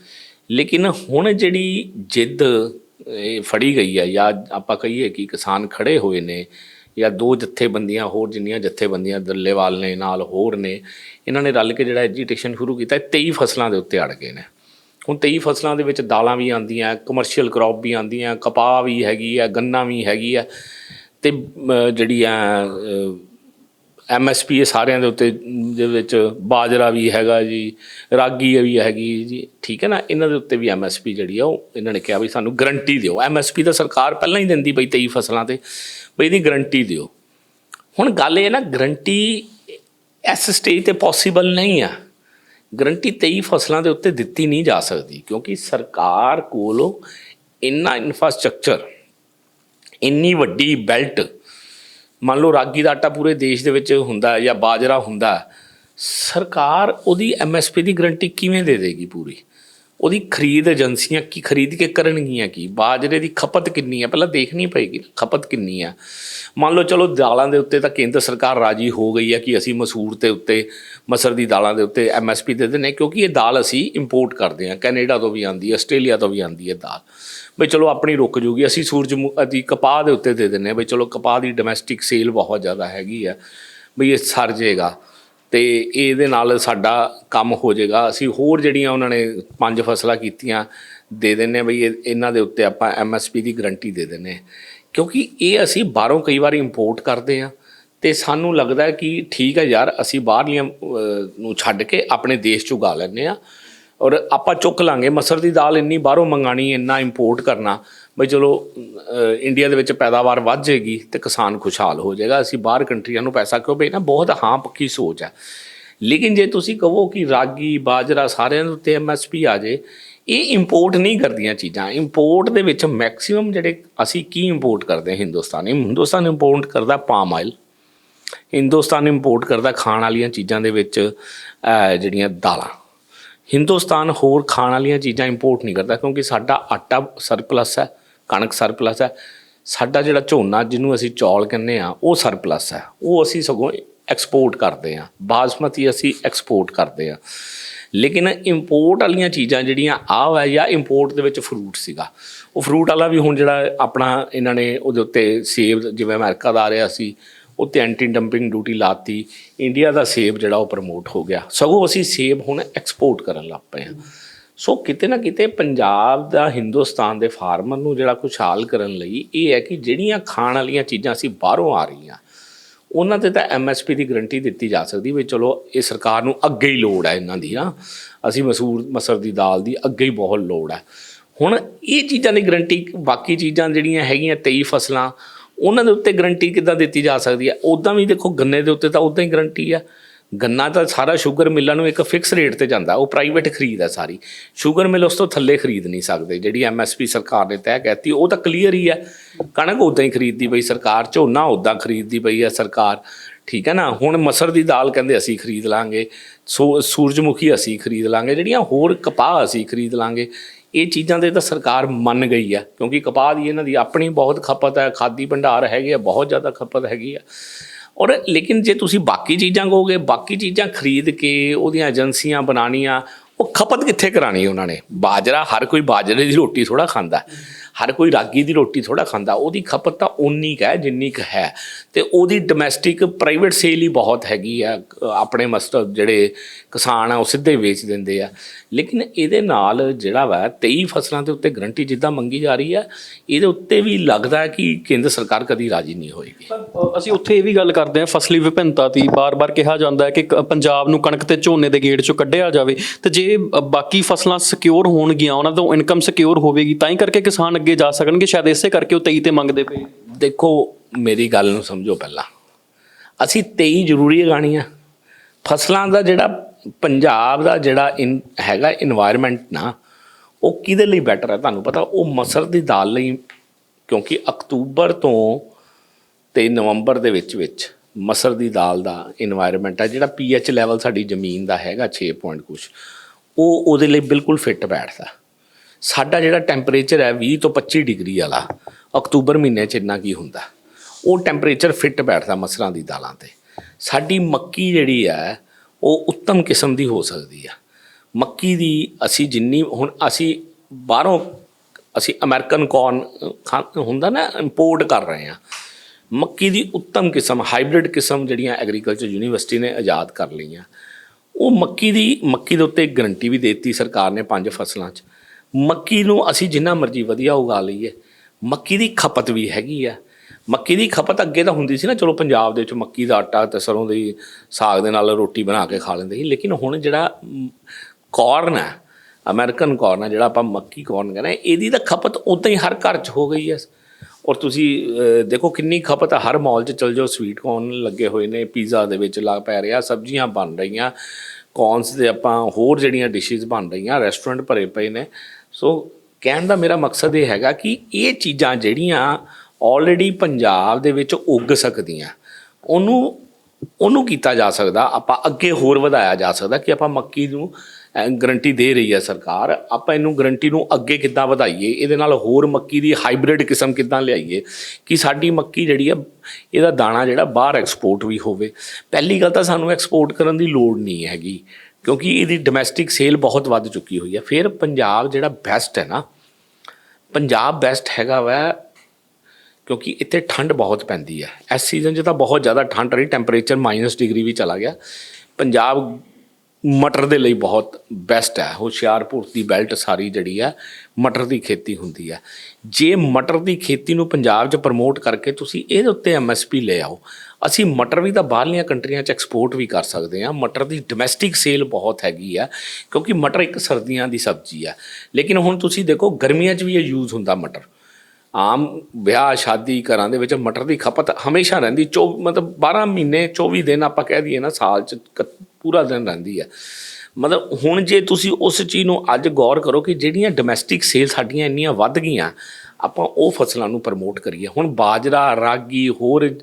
S1: ਲੇਕਿਨ ਹੁਣ ਜਿਹੜੀ ਜਿੱਦ ਫੜੀ ਗਈ ਹੈ ਜਾਂ ਆਪਾਂ ਕਹੀਏ ਕਿ ਕਿਸਾਨ ਖੜੇ ਹੋਏ ਨੇ ਜਾਂ ਦੋ ਜਥੇਬੰਦੀਆਂ ਹੋਰ ਜਿੰਨੀਆਂ ਜਥੇਬੰਦੀਆਂ ਦੱਲੇਵਾਲ ਨੇ ਨਾਲ ਹੋਰ ਨੇ ਇਹਨਾਂ ਨੇ ਰਲ ਕੇ ਜਿਹੜਾ ਐਜੀਟੇਸ਼ਨ ਸ਼ੁਰੂ ਕੀਤਾ 23 ਫਸਲਾਂ ਦੇ ਉੱਤੇ ਅੜ ਗਏ ਨੇ। ਹੁਣ 23 ਫਸਲਾਂ ਦੇ ਵਿੱਚ ਦਾਲਾਂ ਵੀ ਆਉਂਦੀਆਂ ਕਮਰਸ਼ੀਅਲ ਕ੍ਰੌਪ ਵੀ ਆਉਂਦੀਆਂ ਕਪਾਹ ਵੀ ਹੈਗੀ ਆ ਗੰਨਾ ਵੀ ਹੈਗੀ ਆ ਤੇ ਅਮ, ਜਿਹੜੀ ਆ ਐਮਐਸਪੀ ਸਾਰਿਆਂ ਦੇ ਉੱਤੇ ਦੇ ਵਿੱਚ ਬਾਜਰਾ ਵੀ ਹੈਗਾ ਜੀ ਰਾਗੀ ਵੀ ਹੈਗੀ ਜੀ ਠੀਕ ਹੈ ਨਾ? ਇਹਨਾਂ ਦੇ ਉੱਤੇ ਵੀ ਐਮਐਸਪੀ ਜਿਹੜੀ ਆ ਉਹ ਇਹਨਾਂ ਨੇ ਕਿਹਾ ਵੀ ਸਾਨੂੰ ਗਰੰਟੀ ਦਿਓ। ਐਮਐਸਪੀ ਤਾਂ ਸਰਕਾਰ ਪਹਿਲਾਂ ਹੀ ਦਿੰਦੀ ਬਈ 23 ਫਸਲਾਂ ਤੇ। ਬਈ ਇਹਦੀ ਗਰੰਟੀ ਦਿਓ। ਹੁਣ ਗੱਲ ਇਹ ਨਾ ਗਰੰਟੀ ਇਸ ਸਟੇਜ ਤੇ ਪੋਸੀਬਲ ਨਹੀਂ ਆ। ਗਰੰਟੀ 23 ਫਸਲਾਂ ਦੇ ਉੱਤੇ ਦਿੱਤੀ ਨਹੀਂ ਜਾ ਸਕਦੀ, ਕਿਉਂਕਿ ਸਰਕਾਰ ਕੋਲੋਂ ਇੰਨਾ ਇਨਫਰਾਸਟ੍ਰਕਚਰ ਇੰਨੀ ਵੱਡੀ ਬੈਲਟ ਮੰਨ ਲਓ ਰਾਗੀ ਦਾ ਆਟਾ ਪੂਰੇ ਦੇਸ਼ ਦੇ ਵਿੱਚ ਹੁੰਦਾ ਜਾਂ ਬਾਜਰਾ ਹੁੰਦਾ ਸਰਕਾਰ ਉਹਦੀ ਐਮਐਸਪੀ ਦੀ ਗਰੰਟੀ ਕਿਵੇਂ ਦੇ ਦੇਗੀ ਪੂਰੀ? ਉਹਦੀ ਖਰੀਦ ਏਜੰਸੀਆਂ ਕੀ ਖਰੀਦ ਕੇ ਕਰਨਗੀਆਂ ਕੀ? ਬਾਜਰੇ ਦੀ ਖਪਤ ਕਿੰਨੀ ਹੈ ਪਹਿਲਾਂ ਦੇਖਣੀ ਪਏਗੀ ਖਪਤ ਕਿੰਨੀ ਹੈ ਮੰਨ ਲਓ ਚਲੋ ਦਾਲਾਂ ਦੇ ਉੱਤੇ ਤਾਂ ਕੇਂਦਰ ਸਰਕਾਰ ਰਾਜੀ ਹੋ ਗਈ ਹੈ ਕਿ ਅਸੀਂ ਮਸੂਰ ਦੇ ਉੱਤੇ, ਮਸਰ ਦੀ ਦਾਲਾਂ ਦੇ ਉੱਤੇ ਐਮਐਸਪੀ ਦੇ ਦਿੰਦੇ ਹਾਂ ਕਿਉਂਕਿ ਇਹ ਦਾਲ ਅਸੀਂ ਇੰਪੋਰਟ ਕਰਦੇ ਹਾਂ ਕੈਨੇਡਾ ਤੋਂ ਵੀ ਆਉਂਦੀ ਹੈ ਆਸਟ੍ਰੇਲੀਆ ਤੋਂ ਵੀ ਆਉਂਦੀ ਹੈ ਦਾਲ। ਬਈ ਚਲੋ ਆਪਣੀ ਰੁਕ ਜੂਗੀ, ਅਸੀਂ ਸੂਰਜਮੁਖੀ ਦੀ ਕਪਾਹ ਦੇ ਉੱਤੇ ਦੇ ਦਿੰਦੇ ਹਾਂ ਬਈ ਚਲੋ ਕਪਾਹ ਦੀ ਡੋਮੈਸਟਿਕ ਸੇਲ ਬਹੁਤ ਜ਼ਿਆਦਾ ਹੈਗੀ ਆ। ਬਈ ਇਹ ਸਰ ਜਾਏਗਾ ਤੇ ਇਹਦੇ ਨਾਲ ਸਾਡਾ ਕੰਮ ਹੋ ਜਾਏਗਾ। ਅਸੀਂ ਹੋਰ ਜਿਹੜੀਆਂ ਉਹਨਾਂ ਨੇ ਪੰਜ ਫਸਲਾਂ ਕੀਤੀਆਂ, ਦੇ ਦਿੰਨੇ ਬਈ ਇਹ- ਇਹਨਾਂ ਦੇ ਉੱਤੇ ਆਪਾਂ ਐਮਐਸਪੀ ਦੀ ਗਾਰੰਟੀ ਦੇ ਦਿੰਨੇ ਹਾਂ। ਕਿਉਂਕਿ ਇਹ ਅਸੀਂ ਬਾਹਰੋਂ ਕਈ ਵਾਰ ਇੰਪੋਰਟ ਕਰਦੇ ਆ ਤੇ ਸਾਨੂੰ ਲੱਗਦਾ ਕਿ ਠੀਕ ਹੈ ਯਾਰ, ਅਸੀਂ ਬਾਹਰਲੀਆਂ ਨੂੰ ਛੱਡ ਕੇ ਆਪਣੇ ਦੇਸ਼ ਚ ਉਗਾ ਲੈਂਦੇ ਆ ਔਰ ਆਪਾਂ ਚੁੱਕ ਲਾਂਗੇ, ਮਸਰ ਦੀ ਦਾਲ ਇੰਨੀ ਬਾਹਰੋਂ ਮੰਗਾਣੀ ਇੰਨਾ ਇੰਪੋਰਟ ਕਰਨਾ। ਬਈ ਚਲੋ ਇੰਡੀਆ ਦੇ ਵਿੱਚ ਪੈਦਾਵਾਰ ਵੱਧ ਜਾਏਗੀ ਤੇ ਕਿਸਾਨ ਖੁਸ਼ਹਾਲ ਹੋ ਜਾਏਗਾ। ਅਸੀਂ ਬਾਹਰ ਕੰਟਰੀਆਂ ਨੂੰ ਪੈਸਾ ਕਿਉਂ ਭੇਜਣਾ? ਬਹੁਤ ਹਾਂ, ਪੱਕੀ ਸੋਚ ਹੈ। ਲੇਕਿਨ ਜੇ ਤੁਸੀਂ ਕਹੋ ਕਿ ਰਾਗੀ, ਬਾਜਰਾ ਸਾਰਿਆਂ ਦੇ ਉੱਤੇ ਐਮਐਸਪੀ ਆ ਜੇ, ਇਹ ਇੰਪੋਰਟ ਨਹੀਂ ਕਰਦੀਆਂ ਚੀਜ਼ਾਂ। ਇੰਪੋਰਟ ਦੇ ਵਿੱਚ ਮੈਕਸਿਮਮ ਜਿਹੜੇ ਅਸੀਂ ਕੀ ਇੰਪੋਰਟ ਕਰਦੇ ਹਾਂ? ਹਿੰਦੁਸਤਾਨ। ਹਿੰਦੁਸਤਾਨ ਇੰਪੋਰਟ ਕਰਦਾ ਪਾਮ ਆਇਲ ਹਿੰਦੁਸਤਾਨ ਇੰਪੋਰਟ ਕਰਦਾ ਖਾਣ ਵਾਲੀਆਂ ਚੀਜ਼ਾਂ ਦੇ ਵਿੱਚ ਜਿਹੜੀਆਂ ਦਾਲਾਂ। ਹਿੰਦੁਸਤਾਨ ਹੋਰ ਖਾਣ ਵਾਲੀਆਂ ਚੀਜ਼ਾਂ ਇੰਪੋਰਟ ਨਹੀਂ ਕਰਦਾ ਕਿਉਂਕਿ ਸਾਡਾ ਆਟਾ ਸਰਪਲਸ ਹੈ। ਕਣਕ ਸਰਪਲਸ ਹੈ। ਸਾਡਾ ਜਿਹੜਾ ਝੋਨਾ ਜਿਹਨੂੰ ਅਸੀਂ ਚੌਲ ਕਹਿੰਦੇ ਆ ਉਹ ਸਰਪਲਸ ਹੈ। ਉਹ ਅਸੀਂ ਸਗੋਂ ਐਕਸਪੋਰਟ ਕਰਦੇ ਆ ਬਾਸਮਤੀ ਅਸੀਂ ਐਕਸਪੋਰਟ ਕਰਦੇ ਆ ਲੇਕਿਨ ਇੰਪੋਰਟ ਵਾਲੀਆਂ ਚੀਜ਼ਾਂ ਜਿਹੜੀਆਂ ਆਹ ਹੈ, ਜਾਂ ਇੰਪੋਰਟ ਦੇ ਵਿੱਚ ਫਰੂਟ ਸੀਗਾ। ਉਹ ਫਰੂਟ ਵਾਲਾ ਵੀ ਹੁਣ ਜਿਹੜਾ ਆਪਣਾ ਇਹਨਾਂ ਨੇ ਉਹਦੇ ਉੱਤੇ ਸੇਬ, ਜਿਵੇਂ ਅਮਰੀਕਾ ਦਾ ਆ ਰਿਹਾ ਸੀ ਉੱਤੇ ਐਂਟੀ ਡੰਪਿੰਗ ਡਿਊਟੀ ਲਾਤੀ। ਇੰਡੀਆ ਦਾ ਸੇਬ ਜਿਹੜਾ ਉਹ ਪ੍ਰਮੋਟ ਹੋ ਗਿਆ। ਸਗੋਂ ਅਸੀਂ ਸੇਬ ਹੁਣ ਐਕਸਪੋਰਟ ਕਰਨ ਲੱਗ ਪਏ ਹਾਂ। ਸੋ ਕਿਤੇ ਨਾ ਕਿਤੇ ਪੰਜਾਬ ਦਾ ਹਿੰਦੁਸਤਾਨ ਦੇ ਫਾਰਮਰ ਨੂੰ ਜਿਹੜਾ ਖੁਸ਼ਹਾਲ ਕਰਨ ਲਈ ਇਹ ਹੈ ਕਿ ਜਿਹੜੀਆਂ ਖਾਣ ਵਾਲੀਆਂ ਚੀਜ਼ਾਂ ਅਸੀਂ ਬਾਹਰੋਂ ਆ ਰਹੀਆਂ, ਉਹਨਾਂ ਤੇ ਤਾਂ ਐਮਐਸਪੀ ਦੀ ਗਰੰਟੀ ਦਿੱਤੀ ਜਾ ਸਕਦੀ ਵੀ ਚਲੋ ਇਹ ਸਰਕਾਰ ਨੂੰ ਅੱਗੇ ਹੀ ਲੋੜ ਹੈ ਇਹਨਾਂ ਦੀ ਨਾ। ਅਸੀਂ ਮਸੂਰ, ਮਸਰ ਦੀ ਦਾਲ ਦੀ ਅੱਗੇ ਹੀ ਬਹੁਤ ਲੋੜ ਹੈ। ਹੁਣ ਇਹ ਚੀਜ਼ਾਂ ਦੀ ਗਰੰਟੀ ਬਾਕੀ ਚੀਜ਼ਾਂ ਜਿਹੜੀਆਂ ਹੈਗੀਆਂ 23 ਫਸਲਾਂ, ਉਹਨਾਂ ਦੇ ਉੱਤੇ ਗਰੰਟੀ ਕਿੱਦਾਂ ਦਿੱਤੀ ਜਾ ਸਕਦੀ ਹੈ? ਉਦਾਂ ਵੀ ਦੇਖੋ ਗੰਨੇ ਦੇ ਉੱਤੇ ਤਾਂ ਉਦਾਂ ਹੀ ਗਰੰਟੀ ਆ ਗੰਨਾ ਤਾਂ ਸਾਰਾ ਸ਼ੂਗਰ ਮਿੱਲਾਂ ਨੂੰ ਇੱਕ ਫਿਕਸ ਰੇਟ ਤੇ ਜਾਂਦਾ, ਉਹ ਪ੍ਰਾਈਵੇਟ ਖਰੀਦ ਹੈ ਸਾਰੀ। ਸ਼ੂਗਰ ਮਿਲ ਉਸ ਤੋਂ ਥੱਲੇ ਖਰੀਦ ਨਹੀਂ ਸਕਦੇ, ਜਿਹੜੀ ਐਮਐਸਪੀ ਸਰਕਾਰ ਨੇ ਤੈਅ ਕੀਤੀ ਉਹ ਤਾਂ ਕਲੀਅਰ ਹੀ ਹੈ। ਕਣਕ ਉਦਾਂ ਹੀ ਖਰੀਦਦੀ ਪਈ ਸਰਕਾਰ, ਝੋਨਾ ਉਦਾਂ ਖਰੀਦਦੀ ਪਈ ਹੈ ਸਰਕਾਰ। ਠੀਕ ਹੈ ਨਾ, ਹੁਣ ਮਸਰ ਦੀ ਦਾਲ ਕਹਿੰਦੇ ਅਸੀਂ ਖਰੀਦ ਲਾਂਗੇ, ਸੋ, ਸੂਰਜਮੁਖੀ ਅਸੀਂ ਖਰੀਦ ਲਾਂਗੇ, ਜਿਹੜੀਆਂ ਹੋਰ ਕਪਾਹ ਅਸੀਂ ਖਰੀਦ ਲਾਂਗੇ, ਇਹ ਚੀਜ਼ਾਂ ਦੇ ਤਾਂ ਸਰਕਾਰ ਮੰਨ ਗਈ ਆ ਕਿਉਂਕਿ ਕਪਾਹ ਦੀ ਇਹਨਾਂ ਦੀ ਆਪਣੀ ਬਹੁਤ ਖਪਤ ਹੈ, ਖਾਦੀ ਭੰਡਾਰ ਹੈਗੇ ਆ, ਬਹੁਤ ਜ਼ਿਆਦਾ ਖਪਤ ਹੈਗੀ ਆ। ਔਰ ਲੇਕਿਨ ਜੇ ਤੁਸੀਂ ਬਾਕੀ ਚੀਜ਼ਾਂ ਕਹੋਗੇ, ਬਾਕੀ ਚੀਜ਼ਾਂ ਖਰੀਦ ਕੇ ਉਹਦੀਆਂ ਏਜੰਸੀਆਂ ਬਣਾਉਣੀਆਂ, ਉਹ ਖਪਤ ਕਿੱਥੇ ਕਰਾਣੀ ਉਹਨਾਂ ਨੇ? ਬਾਜਰਾ, ਹਰ ਕੋਈ ਬਾਜਰੇ ਦੀ ਰੋਟੀ ਥੋੜਾ ਖਾਂਦਾ। ਹਰ ਕੋਈ ਰਾਗੀ ਦੀ ਰੋਟੀ ਥੋੜਾ ਖਾਂਦਾ। ਉਹਦੀ ਖਪਤ ਤਾਂ ਉਨੀ ਕੁ ਹੈ ਜਿੰਨੀ ਕੁ ਹੈ। ਤੇ ਉਹਦੀ ਡੋਮੈਸਟਿਕ ਪ੍ਰਾਈਵੇਟ ਸੇਲ ਹੀ ਬਹੁਤ ਹੈਗੀ ਆ ਆਪਣੇ ਮਸਟਰ ਜਿਹੜੇ ਕਿਸਾਨ ਆ ਉਹ ਸਿੱਧੇ ਵੇਚ ਦਿੰਦੇ ਆ। ਲੇਕਿਨ ਇਹਦੇ ਨਾਲ ਜਿਹੜਾ ਵਾ 23 ਫਸਲਾਂ ਦੇ ਉੱਤੇ ਗਰੰਟੀ ਜਿੱਦਾਂ ਮੰਗੀ ਜਾ ਰਹੀ ਹੈ ਇਹਦੇ ਉੱਤੇ ਵੀ ਲੱਗਦਾ ਕਿ ਕੇਂਦਰ ਸਰਕਾਰ ਕਦੀ ਰਾਜੀ ਨਹੀਂ ਹੋਏਗੀ।
S2: ਅਸੀਂ ਉੱਥੇ ਇਹ ਵੀ ਗੱਲ ਕਰਦੇ ਹਾਂ ਫਸਲੀ ਵਿਭਿੰਨਤਾ ਦੀ ਬਾਰ-ਬਾਰ ਕਿਹਾ ਜਾਂਦਾ ਹੈ ਕਿ ਪੰਜਾਬ ਨੂੰ ਕਣਕ ਤੇ ਝੋਨੇ ਦੇ ਗੇੜ ਚੋਂ ਕੱਢਿਆ ਜਾਵੇ। ਤੇ ਜੇ ਬਾਕੀ ਫਸਲਾਂ ਸਿਕਿਉਰ ਹੋਣਗੀਆਂ ਉਹਨਾਂ ਤੋਂ ਇਨਕਮ ਸਿਕਿਉਰ ਹੋਵੇਗੀ ਤਾਂ ਹੀ ਕਰਕੇ ਕਿਸਾਨ ਅੱਗੇ ਜਾ ਸਕਣਗੇ ਸ਼ਾਇਦ ਇਸੇ ਕਰਕੇ ਉਹ 23 ਤੇ ਮੰਗਦੇ ਪਏ।
S1: ਦੇਖੋ ਮੇਰੀ ਗੱਲ ਨੂੰ ਸਮਝੋ ਪਹਿਲਾਂ। ਅਸੀਂ 23 ਜ਼ਰੂਰੀ ਗਾਣੀਆਂ ਫਸਲਾਂ ਦਾ ਜਿਹੜਾ, ਪੰਜਾਬ ਦਾ ਜਿਹੜਾ ਹੈਗਾ এনवायरमेंट ਨਾ, ਉਹ ਕਿਹਦੇ ਲਈ ਬੈਟਰ ਹੈ ਤੁਹਾਨੂੰ ਪਤਾ? ਉਹ ਮਸਰ ਦੀ ਦਾਲ ਲਈ, ਕਿਉਂਕਿ ਅਕਤੂਬਰ ਤੋਂ ਤੇ ਨਵੰਬਰ ਦੇ ਵਿੱਚ ਵਿੱਚ ਮਸਰ ਦੀ ਦਾਲ ਦਾ এনवायरमेंट ਹੈ, ਜਿਹੜਾ ਪੀਐਚ ਲੈਵਲ ਸਾਡੀ ਜ਼ਮੀਨ ਦਾ ਹੈਗਾ 6 ਪੁਆਇੰਟ ਕੁਝ ਉਹ ਉਹਦੇ ਲਈ ਬਿਲਕੁਲ ਫਿੱਟ ਬੈਠਦਾ। ਸਾਡਾ ਜਿਹੜਾ ਟੈਂਪਰੇਚਰ ਹੈ 20 ਤੋਂ 25 ਡਿਗਰੀ ਵਾਲਾ, ਅਕਤੂਬਰ ਮਹੀਨੇ 'ਚ ਇੰਨਾ ਕੀ ਹੁੰਦਾ। ਉਹ ਟੈਂਪਰੇਚਰ ਫਿੱਟ ਬੈਠਦਾ ਮਸਰਾਂ ਦੀ ਦਾਲਾਂ ਤੇ। ਸਾਡੀ ਮੱਕੀ ਜਿਹੜੀ ਹੈ, ਉਹ ਉੱਤਮ ਕਿਸਮ ਦੀ ਹੋ ਸਕਦੀ ਆ। ਮੱਕੀ ਦੀ ਅਸੀਂ ਜਿੰਨੀ ਹੁਣ ਅਸੀਂ ਬਾਹਰੋਂ ਅਸੀਂ ਅਮਰੀਕਨ ਕੌਰਨ ਹੁੰਦਾ ਨਾ ਇੰਪੋਰਟ ਕਰ ਰਹੇ ਆ ਮੱਕੀ ਦੀ ਉੱਤਮ ਕਿਸਮ ਹਾਈਬ੍ਰਿਡ ਕਿਸਮ ਜਿਹੜੀਆਂ ਐਗਰੀਕਲਚਰ ਯੂਨੀਵਰਸਿਟੀ ਨੇ ਆਜ਼ਾਦ ਕਰ ਲਈਆਂ। ਉਹ ਮੱਕੀ ਦੀ, ਮੱਕੀ ਦੇ ਉੱਤੇ ਗਰੰਟੀ ਵੀ ਦਿੱਤੀ ਸਰਕਾਰ ਨੇ ਪੰਜ ਫਸਲਾਂ 'ਚ। ਮੱਕੀ ਨੂੰ ਅਸੀਂ ਜਿੰਨਾ ਮਰਜ਼ੀ ਵਧੀਆ ਉਗਾ ਲਈਏ। ਮੱਕੀ ਦੀ ਖਪਤ ਵੀ ਹੈਗੀ ਆ। ਮੱਕੀ ਦੀ ਖਪਤ ਅੱਗੇ ਤਾਂ ਹੁੰਦੀ ਸੀ ਨਾ ਚਲੋ ਪੰਜਾਬ ਦੇ ਵਿੱਚ ਮੱਕੀ ਦਾ ਆਟਾ ਤੇ ਸਰੋਂ ਦੀ ਸਾਗ ਦੇ ਨਾਲ ਰੋਟੀ ਬਣਾ ਕੇ ਖਾ ਲੈਂਦੇ ਸੀ ਲੇਕਿਨ ਹੁਣ ਜਿਹੜਾ ਕਾਰਨ ਹੈ ਅਮਰੀਕਨ ਕਾਰਨ ਹੈ ਜਿਹੜਾ ਆਪਾਂ ਮੱਕੀ ਕਾਰਨ ਕਹਿੰਦੇ ਹਾਂ, ਇਹਦੀ ਤਾਂ ਖਪਤ ਉਦਾਂ ਹੀ ਹਰ ਘਰ 'ਚ ਹੋ ਗਈ ਹੈ। ਔਰ ਤੁਸੀਂ ਦੇਖੋ ਕਿੰਨੀ ਖਪਤ ਹੈ ਹਰ ਮਾਲ 'ਚ ਚਲ ਜਾਓ ਸਵੀਟ ਕੌਰਨ ਲੱਗੇ ਹੋਏ ਨੇ ਪੀਜ਼ਾ ਦੇ ਵਿੱਚ ਲਾ ਪੈ ਰਿਹਾ ਸਬਜ਼ੀਆਂ ਬਣ ਰਹੀਆਂ ਕੌਰਨਸ ਦੇ ਆਪਾਂ ਹੋਰ ਜਿਹੜੀਆਂ ਡਿਸ਼ਸ ਬਣ ਰਹੀਆਂ ਰੈਸਟੋਰੈਂਟ ਭਰੇ ਪਏ ਨੇ। ਸੋ ਕਹਿਣ ਦਾ ਮੇਰਾ ਮਕਸਦ ਇਹ ਹੈਗਾ ਕਿ ਇਹ ਚੀਜ਼ਾਂ ਜਿਹੜੀਆਂ ਆਲਰੇਡੀ ਪੰਜਾਬ ਦੇ ਵਿੱਚ ਉੱਗ ਸਕਦੀਆਂ। ਉਹਨੂੰ ਉਹਨੂੰ ਕੀਤਾ ਜਾ ਸਕਦਾ, ਆਪਾਂ ਅੱਗੇ ਹੋਰ ਵਧਾਇਆ ਜਾ ਸਕਦਾ ਕਿ ਆਪਾਂ ਮੱਕੀ ਨੂੰ ਗਰੰਟੀ ਦੇ ਰਹੀ ਹੈ ਸਰਕਾਰ। ਆਪਾਂ ਇਹਨੂੰ ਗਰੰਟੀ ਨੂੰ ਅੱਗੇ ਕਿੱਦਾਂ ਵਧਾਈਏ? ਇਹਦੇ ਨਾਲ ਹੋਰ ਮੱਕੀ ਦੀ ਹਾਈਬ੍ਰਿਡ ਕਿਸਮ ਕਿੱਦਾਂ ਲਿਆਈਏ? ਕਿ ਸਾਡੀ ਮੱਕੀ ਜਿਹੜੀ ਆ, ਇਹਦਾ ਦਾਣਾ ਜਿਹੜਾ ਬਾਹਰ ਐਕਸਪੋਰਟ ਵੀ ਹੋਵੇ। ਪਹਿਲੀ ਗੱਲ ਤਾਂ ਸਾਨੂੰ ਐਕਸਪੋਰਟ ਕਰਨ ਦੀ ਲੋੜ ਨਹੀਂ ਹੈਗੀ, ਕਿਉਂਕਿ ਇਹਦੀ ਡੋਮੈਸਟਿਕ ਸੇਲ ਬਹੁਤ ਵੱਧ ਚੁੱਕੀ ਹੋਈ ਹੈ। ਫਿਰ ਪੰਜਾਬ ਜਿਹੜਾ ਬੈਸਟ ਹੈ ਨਾ, ਪੰਜਾਬ ਬੈਸਟ ਹੈਗਾ ਵਾ ਕਿਉਂਕਿ ਇੱਥੇ ਠੰਡ ਬਹੁਤ ਪੈਂਦੀ ਹੈ। ਇਸ ਸੀਜ਼ਨ 'ਚ ਤਾਂ ਬਹੁਤ ਜ਼ਿਆਦਾ ਠੰਡ ਰਹੀ ਟੈਂਪਰੇਚਰ ਮਾਈਨਸ ਡਿਗਰੀ ਵੀ ਚਲਾ ਗਿਆ। ਪੰਜਾਬ ਮਟਰ ਦੇ ਲਈ ਬਹੁਤ ਬੈਸਟ ਹੈ। ਹੁਸ਼ਿਆਰਪੁਰ ਦੀ ਬੈਲਟ ਸਾਰੀ ਜਿਹੜੀ ਹੈ, ਮਟਰ ਦੀ ਖੇਤੀ ਹੁੰਦੀ ਹੈ। ਜੇ ਮਟਰ ਦੀ ਖੇਤੀ ਨੂੰ ਪੰਜਾਬ 'ਚ ਪ੍ਰਮੋਟ ਕਰਕੇ ਤੁਸੀਂ ਇਹਦੇ ਉੱਤੇ ਐਮਐਸਪੀ ਲੈ ਆਓ, ਅਸੀਂ ਮਟਰ ਵੀ ਤਾਂ ਬਾਹਰਲੀਆਂ ਕੰਟਰੀਆਂ 'ਚ ਐਕਸਪੋਰਟ ਵੀ ਕਰ ਸਕਦੇ ਹਾਂ। ਮਟਰ ਦੀ ਡੋਮੈਸਟਿਕ ਸੇਲ ਬਹੁਤ ਹੈਗੀ ਆ ਕਿਉਂਕਿ ਮਟਰ ਇੱਕ ਸਰਦੀਆਂ ਦੀ ਸਬਜ਼ੀ ਆ ਲੇਕਿਨ ਹੁਣ ਤੁਸੀਂ ਦੇਖੋ, ਗਰਮੀਆਂ 'ਚ ਵੀ ਇਹ ਯੂਜ਼ ਹੁੰਦਾ ਮਟਰ। ਆਮ ਵਿਆਹ ਸ਼ਾਦੀ ਘਰਾਂ ਦੇ ਵਿੱਚ ਮਟਰ ਦੀ ਖਪਤ ਹਮੇਸ਼ਾ ਰਹਿੰਦੀ, ਚੌ ਮਤਲਬ 12 ਮਹੀਨੇ 24 ਦਿਨ ਆਪਾਂ ਕਹਿ ਦਈਏ ਨਾ, ਸਾਲ ਚ ਕ- ਪੂਰਾ ਦਿਨ ਰਹਿੰਦੀ ਆ ਮਤਲਬ ਹੁਣ ਜੇ ਤੁਸੀਂ ਉਸ ਚੀਜ਼ ਨੂੰ ਅੱਜ ਗੌਰ ਕਰੋ ਕਿ ਜਿਹੜੀਆਂ ਡੋਮੈਸਟਿਕ ਸੇਲ ਸਾਡੀਆਂ ਇੰਨੀਆਂ ਵੱਧ ਗਈਆਂ ਆਪਾਂ ਉਹ ਫਸਲਾਂ ਨੂੰ ਪ੍ਰਮੋਟ ਕਰੀਏ। ਹੁਣ ਬਾਜਰਾ, ਰਾਗੀ, ਹੋਰ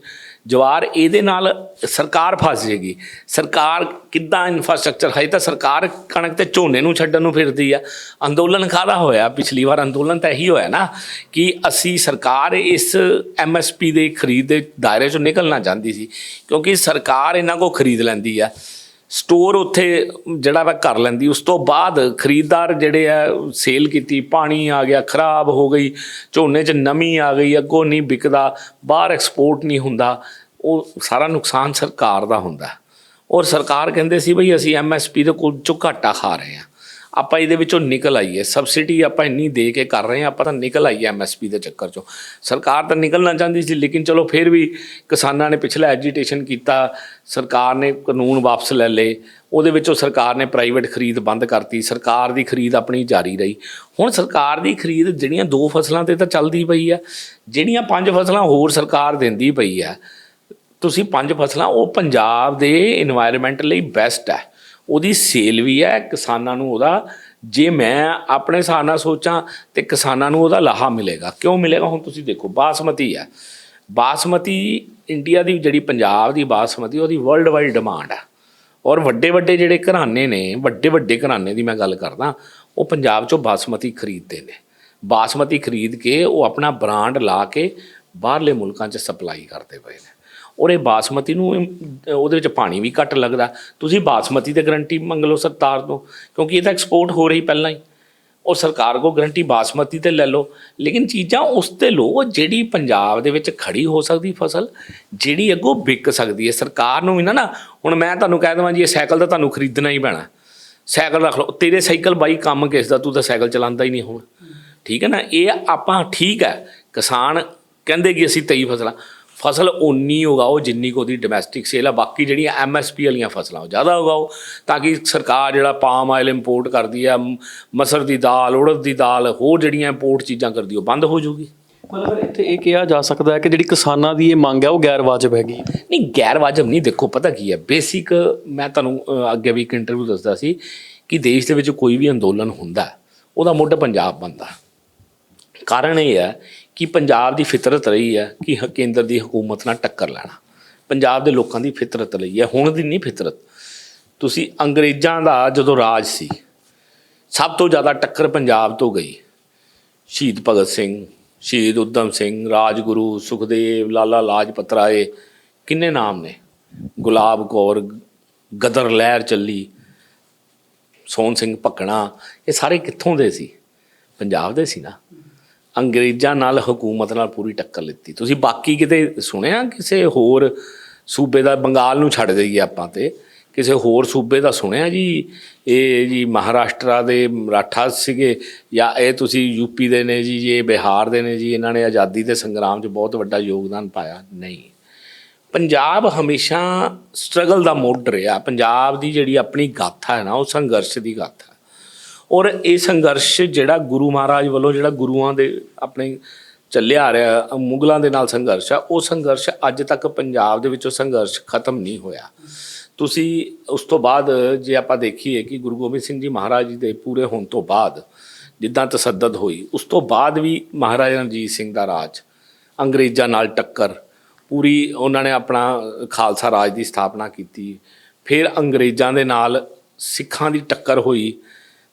S1: ਜਵਾਰ ਇਹਦੇ ਨਾਲ ਸਰਕਾਰ ਫਸ ਜੇਗੀ। ਸਰਕਾਰ ਕਿੱਦਾਂ ਇਨਫਰਾਸਟ੍ਰਕਚਰ ਹੈ ਤਾਂ ਸਰਕਾਰ ਕਣਕ ਤੇ ਝੋਨੇ ਨੂੰ ਛੱਡਣ ਨੂੰ ਫਿਰਦੀ ਆ। ਅੰਦੋਲਨ ਕਾਹਦਾ ਹੋਇਆ? ਪਿਛਲੀ ਵਾਰ ਅੰਦੋਲਨ ਤਾਂ ਇਹੀ ਹੋਇਆ ਨਾ ਕਿ ਅਸੀਂ ਸਰਕਾਰ ਇਸ ਐਮਐਸਪੀ ਦੇ ਖਰੀਦ ਦੇ ਦਾਇਰੇ ਚੋਂ ਨਿਕਲਣਾ ਚਾਹੁੰਦੀ ਸੀ। ਕਿਉਂਕਿ ਸਰਕਾਰ ਇਹਨਾਂ ਕੋ ਖਰੀਦ ਲੈਂਦੀ ਆ। ਸਟੋਰ ਉੱਥੇ ਜਿਹੜਾ ਵਾ ਕਰ ਲੈਂਦੀ। ਉਸ ਤੋਂ ਬਾਅਦ ਖਰੀਦਦਾਰ ਜਿਹੜੇ ਆ, ਸੇਲ ਕੀਤੀ, ਪਾਣੀ ਆ ਗਿਆ, ਖਰਾਬ ਹੋ ਗਈ, ਝੋਨੇ 'ਚ ਨਮੀ ਆ ਗਈ, ਅੱਗੋਂ ਨਹੀਂ ਵਿਕਦਾ, ਬਾਹਰ ਐਕਸਪੋਰਟ ਨਹੀਂ ਹੁੰਦਾ। ਉਹ ਸਾਰਾ ਨੁਕਸਾਨ ਸਰਕਾਰ ਦਾ ਹੁੰਦਾ। ਔਰ ਸਰਕਾਰ ਕਹਿੰਦੇ ਸੀ, ਬਈ ਅਸੀਂ ਐਮਐਸਪੀ ਦੇ ਕੋਲ ਚੋਂ ਘਾਟਾ ਖਾ ਰਹੇ ਹਾਂ। ਆਪਾਂ ਇਹਦੇ ਵਿੱਚੋਂ ਨਿਕਲ ਆਈਏ। ਸਬਸਿਡੀ ਆਪਾਂ ਇੰਨੀ ਦੇ ਕੇ ਕਰ ਰਹੇ ਆ ਆਪਾਂ ਤਾਂ ਨਿਕਲ ਆਈਏ ਐਮਐਸਪੀ ਦੇ ਚੱਕਰ ਚੋਂ। ਸਰਕਾਰ ਤਾਂ ਨਿਕਲਣਾ ਚਾਹੁੰਦੀ ਸੀ, ਲੇਕਿਨ ਚਲੋ ਫਿਰ ਵੀ ਕਿਸਾਨਾਂ ਨੇ ਪਿਛਲਾ ਐਜੀਟੇਸ਼ਨ ਕੀਤਾ, ਸਰਕਾਰ ਨੇ ਕਾਨੂੰਨ ਵਾਪਸ ਲੈ ਲਏ, ਉਹਦੇ ਵਿੱਚੋਂ ਸਰਕਾਰ ਨੇ ਪ੍ਰਾਈਵੇਟ ਖਰੀਦ ਬੰਦ ਕਰਤੀ, ਸਰਕਾਰ ਦੀ ਖਰੀਦ ਆਪਣੀ ਜਾਰੀ ਰਹੀ। ਹੁਣ ਸਰਕਾਰ ਦੀ ਖਰੀਦ ਜਿਹੜੀਆਂ ਦੋ ਫਸਲਾਂ ਤੇ ਤਾਂ ਚੱਲਦੀ ਪਈ ਆ, ਜਿਹੜੀਆਂ ਪੰਜ ਫਸਲਾਂ ਹੋਰ ਸਰਕਾਰ ਦਿੰਦੀ ਪਈ ਆ, ਤੁਸੀਂ ਪੰਜ ਫਸਲਾਂ, ਉਹ ਪੰਜਾਬ ਦੇ এনवायरमेंट ਲਈ ਬੈਸਟ ਹੈ ਉਹਦੀ ਸੇਲ ਵੀ ਹੈ, ਕਿਸਾਨਾਂ ਨੂੰ ਉਹਦਾ, ਜੇ ਮੈਂ ਆਪਣੇ ਹਿਸਾਬ ਨਾਲ ਸੋਚਾਂ ਤੇ ਕਿਸਾਨਾਂ ਨੂੰ ਉਹਦਾ ਲਾਹਾ ਮਿਲੇਗਾ। ਕਿਉਂ ਮਿਲੇਗਾ? ਹੁਣ ਤੁਸੀਂ ਦੇਖੋ, ਬਾਸਮਤੀ ਹੈ। ਬਾਸਮਤੀ ਇੰਡੀਆ ਦੀ ਜਿਹੜੀ ਪੰਜਾਬ ਦੀ ਬਾਸਮਤੀ, ਉਹਦੀ ਵਰਲਡ ਵਾਈਡ ਡਿਮਾਂਡ ਹੈ। ਔਰ ਵੱਡੇ ਵੱਡੇ ਜਿਹੜੇ ਘਰਾਣੇ ਨੇ ਵੱਡੇ ਵੱਡੇ ਘਰਾਣੇ ਦੀ ਮੈਂ ਗੱਲ ਕਰਦਾ, ਉਹ ਪੰਜਾਬ ਚੋਂ ਬਾਸਮਤੀ ਖਰੀਦਦੇ ਨੇ। ਬਾਸਮਤੀ ਖਰੀਦ ਕੇ ਉਹ ਆਪਣਾ ਬ੍ਰਾਂਡ ਲਾ ਕੇ ਬਾਹਰਲੇ ਮੁਲਕਾਂ 'ਚ ਸਪਲਾਈ ਕਰਦੇ ਪਏ ਨੇ। ਔਰ ਇਹ ਬਾਸਮਤੀ ਨੂੰ ਉਹਦੇ ਵਿੱਚ ਪਾਣੀ ਵੀ ਘੱਟ ਲੱਗਦਾ। ਤੁਸੀਂ ਬਾਸਮਤੀ ਤੇ ਗਰੰਟੀ ਮੰਗ ਲਓ ਸਰਕਾਰ ਤੋਂ, ਕਿਉਂਕਿ ਇਹ ਤਾਂ ਐਕਸਪੋਰਟ ਹੋ ਰਹੀ ਪਹਿਲਾਂ ਹੀ। ਔਰ ਸਰਕਾਰ ਕੋ ਗਰੰਟੀ ਬਾਸਮਤੀ ਤੇ ਲੈ ਲਓ। ਲੇਕਿਨ ਚੀਜ਼ਾਂ ਉਸ ਤੇ ਲਓ, ਜਿਹੜੀ ਪੰਜਾਬ ਦੇ ਵਿੱਚ ਖੜੀ ਹੋ ਸਕਦੀ ਫਸਲ, ਜਿਹੜੀ ਅੱਗੋਂ ਵਿਕ ਸਕਦੀ ਹੈ। ਸਰਕਾਰ ਨੂੰ ਵੀ ਨਾ ਨਾ, ਹੁਣ ਮੈਂ ਤੁਹਾਨੂੰ ਕਹਿ ਦਵਾਂ ਜੀ, ਇਹ ਸਾਈਕਲ ਤਾਂ ਤੁਹਾਨੂੰ ਖਰੀਦਣਾ ਹੀ ਪੈਣਾ। ਸਾਈਕਲ ਰੱਖ ਲਓ, ਤੇਰੇ ਸਾਈਕਲ ਬਾਈ ਕੰਮ ਕਿਸ ਦਾ, ਤੂੰ ਤਾਂ ਸਾਈਕਲ ਚਲਾਉਂਦਾ ਹੀ ਨਹੀਂ ਹੁਣ। ਠੀਕ ਹੈ ਨਾ, ਇਹ ਆਪਾਂ ਠੀਕ ਹੈ। ਕਿਸਾਨ ਕਹਿੰਦੇ ਕਿ ਅਸੀਂ 23 ਫਸਲਾਂ। ਫਸਲ ਓਨੀ ਉਗਾਓ ਜਿੰਨੀ ਕੋ ਦੀ ਡੋਮੈਸਟਿਕ ਸੇਲ ਆ ਬਾਕੀ ਜਿਹੜੀਆਂ ਐਮਐਸਪੀ ਵਾਲੀਆਂ ਫਸਲਾਂ ਉਹ ਜ਼ਿਆਦਾ ਉਗਾਓ ਤਾਂ ਕਿ ਸਰਕਾਰ ਜਿਹੜਾ ਪਾਮ ਆਇਲ ਇੰਪੋਰਟ ਕਰਦੀ ਆ ਮਸਰ ਦੀ ਦਾਲ ਉੜਦ ਦੀ ਦਾਲ ਹੋਰ ਜਿਹੜੀਆਂ ਇੰਪੋਰਟ ਚੀਜ਼ਾਂ ਕਰਦੀ ਉਹ ਬੰਦ ਹੋ ਜੂਗੀ
S2: ਮਤਲਬ ਇੱਥੇ ਇਹ ਕਿਹਾ ਜਾ ਸਕਦਾ ਹੈ ਕਿ ਜਿਹੜੀ ਕਿਸਾਨਾਂ ਦੀ ਇਹ ਮੰਗ ਹੈ ਉਹ ਗੈਰ ਵਾਜਬ ਹੈਗੀ।
S1: ਨਹੀਂ ਗੈਰ ਵਾਜਬ ਨਹੀਂ ਦੇਖੋ ਪਤਾ ਕੀ ਹੈ ਬੇਸਿਕ ਮੈਂ ਤੁਹਾਨੂੰ ਅੱਗੇ ਵੀ ਇੱਕ ਇੰਟਰਵਿਊ ਦੱਸਦਾ ਸੀ ਕਿ ਦੇਸ਼ ਦੇ ਵਿੱਚ ਕੋਈ ਵੀ ਅੰਦੋਲਨ ਹੁੰਦਾ ਉਹਦਾ ਮੁੱਢ ਪੰਜਾਬ ਬੰਦਾ ਕਾਰਨ ਇਹ ਹੈ ਕਿ ਪੰਜਾਬ ਦੀ ਫਿਤਰਤ ਰਹੀ ਹੈ ਕਿ ਹ- ਕੇਂਦਰ ਦੀ ਹਕੂਮਤ ਨਾਲ ਟੱਕਰ ਲੈਣਾ। ਪੰਜਾਬ ਦੇ ਲੋਕਾਂ ਦੀ ਫਿਤਰਤ ਰਹੀ ਹੈ। ਹੁਣ ਦੀ ਨਹੀਂ ਫਿਤਰਤ। ਤੁਸੀਂ ਅੰਗਰੇਜ਼ਾਂ ਦਾ ਜਦੋਂ ਰਾਜ ਸੀ, ਸਭ ਤੋਂ ਜ਼ਿਆਦਾ ਟੱਕਰ ਪੰਜਾਬ ਤੋਂ ਗਈ। ਸ਼ਹੀਦ ਭਗਤ ਸਿੰਘ, ਸ਼ਹੀਦ ਉਦਮ ਸਿੰਘ, ਰਾਜਗੁਰੂ, ਸੁਖਦੇਵ, ਲਾਲਾ ਲਾਜਪਤ ਰਾਏ, ਕਿੰਨੇ ਨਾਮ ਨੇ? ਗੁਲਾਬ ਕੌਰ, ਗਦਰ ਲਹਿਰ ਚੱਲੀ, ਸੋਹਣ ਸਿੰਘ ਭੱਕਣਾ, ਇਹ ਸਾਰੇ ਕਿੱਥੋਂ ਦੇ ਸੀ? ਪੰਜਾਬ ਦੇ ਸੀ ਨਾ। ਅੰਗਰੇਜ਼ਾਂ ਨਾਲ ਹਕੂਮਤ ਨਾਲ ਪੂਰੀ ਟੱਕਰ ਲਿੱਤੀ। ਤੁਸੀਂ ਬਾਕੀ ਕਿਤੇ ਸੁਣਿਆ ਕਿਸੇ ਹੋਰ ਸੂਬੇ ਦਾ? ਬੰਗਾਲ ਨੂੰ ਛੱਡ ਦਈਏ ਆਪਾਂ ਤੇ। ਕਿਸੇ ਹੋਰ ਸੂਬੇ ਦਾ ਸੁਣਿਆ ਜੀ? ਇਹ ਜੀ ਮਹਾਰਾਸ਼ਟਰ ਦੇ ਮਰਾਠਾ ਸੀਗੇ ਜਾਂ ਇਹ ਤੁਸੀਂ ਯੂਪੀ ਦੇ ਨੇ ਜੀ ਇਹ ਬਿਹਾਰ ਦੇ ਨੇ ਜੀ, ਇਹਨਾਂ ਨੇ ਆਜ਼ਾਦੀ ਦੇ ਸੰਗਰਾਮ 'ਚ ਬਹੁਤ ਵੱਡਾ ਯੋਗਦਾਨ ਪਾਇਆ? ਨਹੀਂ। ਪੰਜਾਬ ਹਮੇਸ਼ਾ ਸਟਰਗਲ ਦਾ ਮੋਡ ਰਿਹਾ। ਪੰਜਾਬ ਦੀ ਜਿਹੜੀ ਆਪਣੀ ਗਾਥਾ ਹੈ ਨਾ, ਉਹ ਸੰਘਰਸ਼ ਦੀ ਗਾਥਾ ਔਰ ਇਹ ਸੰਘਰਸ਼ ਜਿਹੜਾ ਗੁਰੂ ਮਹਾਰਾਜ ਵੱਲੋਂ ਜਿਹੜਾ ਗੁਰੂਆਂ ਦੇ ਆਪਣੇ ਚੱਲਿਆ ਆ ਰਿਹਾ ਮੁਗਲਾਂ ਦੇ ਨਾਲ ਸੰਘਰਸ਼ ਆ, ਉਹ ਸੰਘਰਸ਼ ਅੱਜ ਤੱਕ ਪੰਜਾਬ ਦੇ ਵਿੱਚੋਂ ਸੰਘਰਸ਼ ਖਤਮ ਨਹੀਂ ਹੋਇਆ। ਤੁਸੀਂ ਉਸ ਤੋਂ ਬਾਅਦ ਜੇ ਆਪਾਂ ਦੇਖੀਏ ਕਿ ਗੁਰੂ ਗੋਬਿੰਦ ਸਿੰਘ ਜੀ ਮਹਾਰਾਜ ਜੀ ਦੇ ਪੂਰੇ ਹੋਣ ਤੋਂ ਬਾਅਦ ਜਿੱਦਾਂ ਤਸੱਦਦ ਹੋਈ, ਉਸ ਤੋਂ ਬਾਅਦ ਵੀ ਮਹਾਰਾਜਾ ਰਣਜੀਤ ਸਿੰਘ ਦਾ ਰਾਜ, ਅੰਗਰੇਜ਼ਾਂ ਨਾਲ ਟੱਕਰ, ਪੂਰੀ ਉਹਨਾਂ ਨੇ ਆਪਣਾ ਖਾਲਸਾ ਰਾਜ ਦੀ ਸਥਾਪਨਾ ਕੀਤੀ, ਫਿਰ ਅੰਗਰੇਜ਼ਾਂ ਦੇ ਨਾਲ ਸਿੱਖਾਂ ਦੀ ਟੱਕਰ ਹੋਈ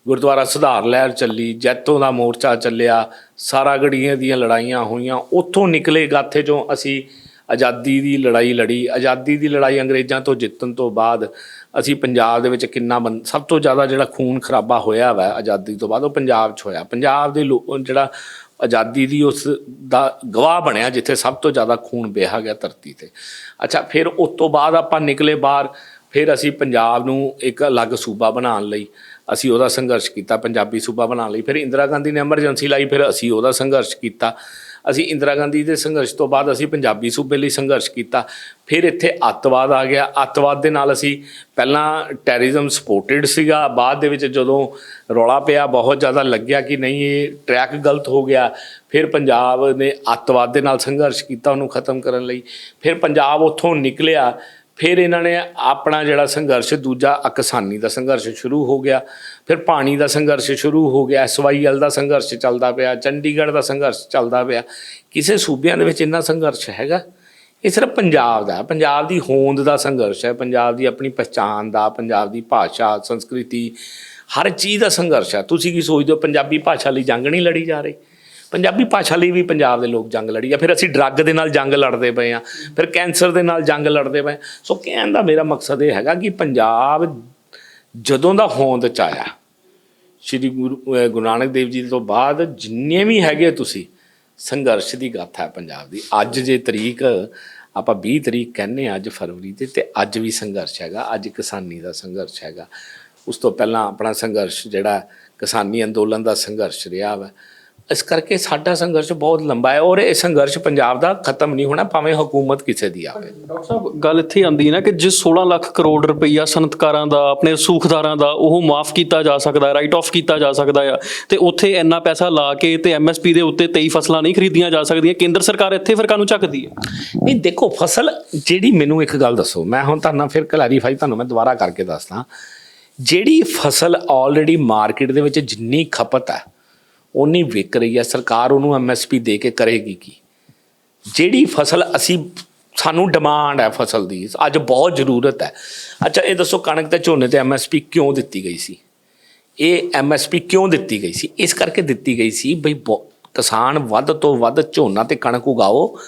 S1: ਗੁਰਦੁਆਰਾ ਸੁਧਾਰ ਲਹਿਰ ਚੱਲੀ, ਜੈਤੋਂ ਦਾ ਮੋਰਚਾ ਚੱਲਿਆ, ਸਾਰਾ ਗੜੀਆਂ ਦੀਆਂ ਲੜਾਈਆਂ ਹੋਈਆਂ। ਉੱਥੋਂ ਨਿਕਲੇ ਗਾਥੇ ਚੋਂ ਅਸੀਂ ਆਜ਼ਾਦੀ ਦੀ ਲੜਾਈ ਲੜੀ। ਆਜ਼ਾਦੀ ਦੀ ਲੜਾਈ ਅੰਗਰੇਜ਼ਾਂ ਤੋਂ ਜਿੱਤਣ ਤੋਂ ਬਾਅਦ ਅਸੀਂ ਪੰਜਾਬ ਦੇ ਵਿੱਚ ਕਿੰਨਾ ਬੰ- ਸਭ ਤੋਂ ਜ਼ਿਆਦਾ ਜਿਹੜਾ ਖੂਨ ਖਰਾਬਾ ਹੋਇਆ ਵਾ ਆਜ਼ਾਦੀ ਤੋਂ ਬਾਅਦ, ਉਹ ਪੰਜਾਬ 'ਚ ਹੋਇਆ। ਪੰਜਾਬ ਦੇ ਲੋ- ਜਿਹੜਾ ਆਜ਼ਾਦੀ ਦੀ ਉਸ ਦਾ ਗਵਾਹ ਬਣਿਆ, ਜਿੱਥੇ ਸਭ ਤੋਂ ਜ਼ਿਆਦਾ ਖੂਨ ਵਹਿਆ ਗਿਆ ਧਰਤੀ ਤੇ। ਅੱਛਾ, ਫਿਰ ਉਸ ਤੋਂ ਬਾਅਦ ਆਪਾਂ ਨਿਕਲੇ ਬਾਹਰ, ਫਿਰ ਅਸੀਂ ਪੰਜਾਬ ਨੂੰ ਇੱਕ ਅਲੱਗ ਸੂਬਾ ਬਣਾਉਣ ਲਈ ਅਸੀਂ ਉਹਦਾ ਸੰਘਰਸ਼ ਕੀਤਾ, ਪੰਜਾਬੀ ਸੂਬਾ ਬਣਾਉਣ ਲਈ। ਫਿਰ ਇੰਦਰਾ ਗਾਂਧੀ ਨੇ ਐਮਰਜੈਂਸੀ ਲਾਈ, ਫਿਰ ਅਸੀਂ ਉਹਦਾ ਸੰਘਰਸ਼ ਕੀਤਾ। ਅਸੀਂ ਇੰਦਰਾ ਗਾਂਧੀ ਦੇ ਸੰਘਰਸ਼ ਤੋਂ ਬਾਅਦ ਅਸੀਂ ਪੰਜਾਬੀ ਸੂਬੇ ਲਈ ਸੰਘਰਸ਼ ਕੀਤਾ। ਫਿਰ ਇੱਥੇ ਅੱਤਵਾਦ ਆ ਗਿਆ। ਅੱਤਵਾਦ ਦੇ ਨਾਲ ਅਸੀਂ ਪਹਿਲਾਂ ਟੈਰਰਿਜ਼ਮ ਸਪੋਰਟਡ ਸੀਗਾ। ਬਾਅਦ ਦੇ ਵਿੱਚ ਜਦੋਂ ਰੌਲਾ ਪਿਆ, ਬਹੁਤ ਜ਼ਿਆਦਾ ਲੱਗਿਆ ਕਿ ਨਹੀਂ, ਇਹ ਟਰੈਕ ਗਲਤ ਹੋ ਗਿਆ। ਫਿਰ ਪੰਜਾਬ ਨੇ ਅੱਤਵਾਦ ਦੇ ਨਾਲ ਸੰਘਰਸ਼ ਕੀਤਾ, ਉਹਨੂੰ ਖਤਮ ਕਰਨ ਲਈ। ਫਿਰ ਪੰਜਾਬ ਉੱਥੋਂ ਨਿਕਲਿਆ। ਫਿਰ ਇਹਨਾਂ ਨੇ ਆਪਣਾ ਜਿਹੜਾ ਸੰਘਰਸ਼, ਦੂਜਾ ਅਕਸਾਨੀ ਦਾ ਸੰਘਰਸ਼ ਸ਼ੁਰੂ ਹੋ ਗਿਆ। ਫਿਰ ਪਾਣੀ ਦਾ ਸੰਘਰਸ਼ ਸ਼ੁਰੂ ਹੋ ਗਿਆ ਐਸਵਾਈਐਲ ਦਾ ਸੰਘਰਸ਼ ਚੱਲਦਾ ਪਿਆ, ਚੰਡੀਗੜ੍ਹ ਦਾ ਸੰਘਰਸ਼ ਚੱਲਦਾ ਪਿਆ। ਕਿਸੇ ਸੂਬਿਆਂ ਦੇ ਵਿੱਚ ਇੰਨਾ ਸੰਘਰਸ਼ ਹੈਗਾ? ਇਹ ਸਿਰਫ ਪੰਜਾਬ ਦਾ ਪੰਜਾਬ ਦੀ ਹੋਂਦ ਦਾ ਸੰਘਰਸ਼ ਹੈ। ਪੰਜਾਬ ਦੀ ਆਪਣੀ ਪਛਾਣ ਦਾ, ਪੰਜਾਬ ਦੀ ਭਾਸ਼ਾ, ਸੰਸਕ੍ਰਿਤੀ, ਹਰ ਚੀਜ਼ ਦਾ ਸੰਘਰਸ਼ ਹੈ। ਤੁਸੀਂ ਕੀ ਸੋਚਦੇ ਹੋ, ਪੰਜਾਬੀ ਭਾਸ਼ਾ ਲਈ ਜੰਗ ਨਹੀਂ ਲੜੀ ਜਾ ਰਹੀ? ਪੰਜਾਬੀ ਭਾਸ਼ਾ ਲਈ ਵੀ ਪੰਜਾਬ ਦੇ ਲੋਕ ਜੰਗ ਲੜੀ ਆ, ਫਿਰ ਅਸੀਂ ਡਰੱਗ ਦੇ ਨਾਲ ਜੰਗ ਲੜਦੇ ਪਏ ਆ, ਫਿਰ ਕੈਂਸਰ ਦੇ ਨਾਲ ਜੰਗ ਲੜਦੇ ਪਏ ਸੋ ਕਹਿਣ ਦਾ ਮੇਰਾ ਮਕਸਦ ਇਹ ਹੈਗਾ ਕਿ ਪੰਜਾਬ ਜਦੋਂ ਦਾ ਹੋਂਦ ਚ ਆਇਆ, ਸ਼੍ਰੀ ਗੁਰੂ ਗੁਰੂ ਨਾਨਕ ਦੇਵ ਜੀ ਤੋਂ ਬਾਅਦ ਜਿੰਨੇ ਵੀ ਹੈਗੇ ਤੁਸੀਂ, ਸੰਘਰਸ਼ ਦੀ ਗਾਥਾ ਹੈ ਪੰਜਾਬ ਦੀ। ਅੱਜ ਜੇ ਤਰੀਕ, ਆਪਾਂ 20 ਤਰੀਕ ਕਹਿੰਨੇ ਆ ਅੱਜ ਫਰਵਰੀ ਤੇ ਤੇ ਅੱਜ ਵੀ ਸੰਘਰਸ਼ ਹੈਗਾ, ਅੱਜ ਕਿਸਾਨੀ ਦਾ ਸੰਘਰਸ਼ ਹੈਗਾ। ਉਸ ਤੋਂ ਪਹਿਲਾਂ ਆਪਣਾ ਸੰਘਰਸ਼ ਜਿਹੜਾ ਕਿਸਾਨੀ ਅੰਦੋਲਨ ਦਾ ਸੰਘਰਸ਼ ਰਿਹਾ ਵਾ। ਇਸ ਕਰਕੇ ਸਾਡਾ ਸੰਘਰਸ਼ ਬਹੁਤ ਲੰਬਾ ਹੈ ਔਰ ਇਹ ਸੰਘਰਸ਼ ਪੰਜਾਬ ਦਾ ਖਤਮ ਨਹੀਂ ਹੋਣਾ ਭਾਵੇਂ ਹਕੂਮਤ ਕਿਸੇ ਦੀ ਆਵੇ।
S2: ਡਾਕਟਰ ਸਾਹਿਬ ਗੱਲ ਇੱਥੇ ਆਉਂਦੀ ਹੈ ਨਾ ਕਿ ਜੇ 16 ਲੱਖ ਕਰੋੜ ਰੁਪਈਆ ਸਨਤਕਾਰਾਂ ਦਾ ਆਪਣੇ ਸੂਖਦਾਰਾਂ ਦਾ ਉਹ ਮਾਫ ਕੀਤਾ ਜਾ ਸਕਦਾ ਰਾਈਟ ਆਫ ਕੀਤਾ ਜਾ ਸਕਦਾ ਆ ਤੇ ਉੱਥੇ ਇੰਨਾ ਪੈਸਾ ਲਾ ਕੇ ਤੇ ਐਮਐਸਪੀ ਦੇ ਉੱਤੇ 23 ਫਸਲਾਂ ਨਹੀਂ ਖਰੀਦੀਆਂ ਜਾ ਸਕਦੀਆਂ ਕੇਂਦਰ ਸਰਕਾਰ ਇੱਥੇ ਫਿਰ ਕਾਹਨੂੰ ਚੱਕਦੀ ਹੈ?
S1: ਨਹੀਂ ਦੇਖੋ ਫਸਲ ਜਿਹੜੀ ਮੈਨੂੰ ਇੱਕ ਗੱਲ ਦੱਸੋ ਮੈਂ ਹੁਣ ਤੁਹਾਨੂੰ ਫਿਰ ਕਲੈਰੀਫਾਈ ਤੁਹਾਨੂੰ ਮੈਂ ਦੁਬਾਰਾ ਕਰਕੇ ਦੱਸਦਾ। ਜਿਹੜੀ ਫਸਲ ਆਲਰੇਡੀ ਮਾਰਕੀਟ ਦੇ ਵਿੱਚ ਜਿੰਨੀ ਖਪਤ ਹੈ ਉਨੀ ਵਿਕ ਰਹੀ ਹੈ, ਸਰਕਾਰ ਉਹਨੂੰ ਐਮਐਸਪੀ ਦੇ ਕੇ ਕਰੇਗੀ ਕੀ? ਜਿਹੜੀ ਫਸਲ ਅਸੀਂ, ਸਾਨੂੰ ਡਿਮਾਂਡ ਹੈ ਫਸਲ ਦੀ, ਅੱਜ ਬਹੁਤ ਜ਼ਰੂਰਤ ਹੈ। ਅੱਛਾ, ਇਹ ਦੱਸੋ ਕਣਕ ਤੇ ਝੋਨੇ ਤੇ ਐਮਐਸਪੀ ਕਿਉਂ ਦਿੱਤੀ ਗਈ ਸੀ? ਇਹ ਐਮਐਸਪੀ ਕਿਉਂ ਦਿੱਤੀ ਗਈ ਸੀ? ਇਸ ਕਰਕੇ ਦਿੱਤੀ ਗਈ ਸੀ ਬਈ ਬਹੁ- ਕਿਸਾਨ ਵੱਧ ਤੋਂ ਵੱਧ ਝੋਨਾ ਤੇ ਕਣਕ ਉਗਾਓ,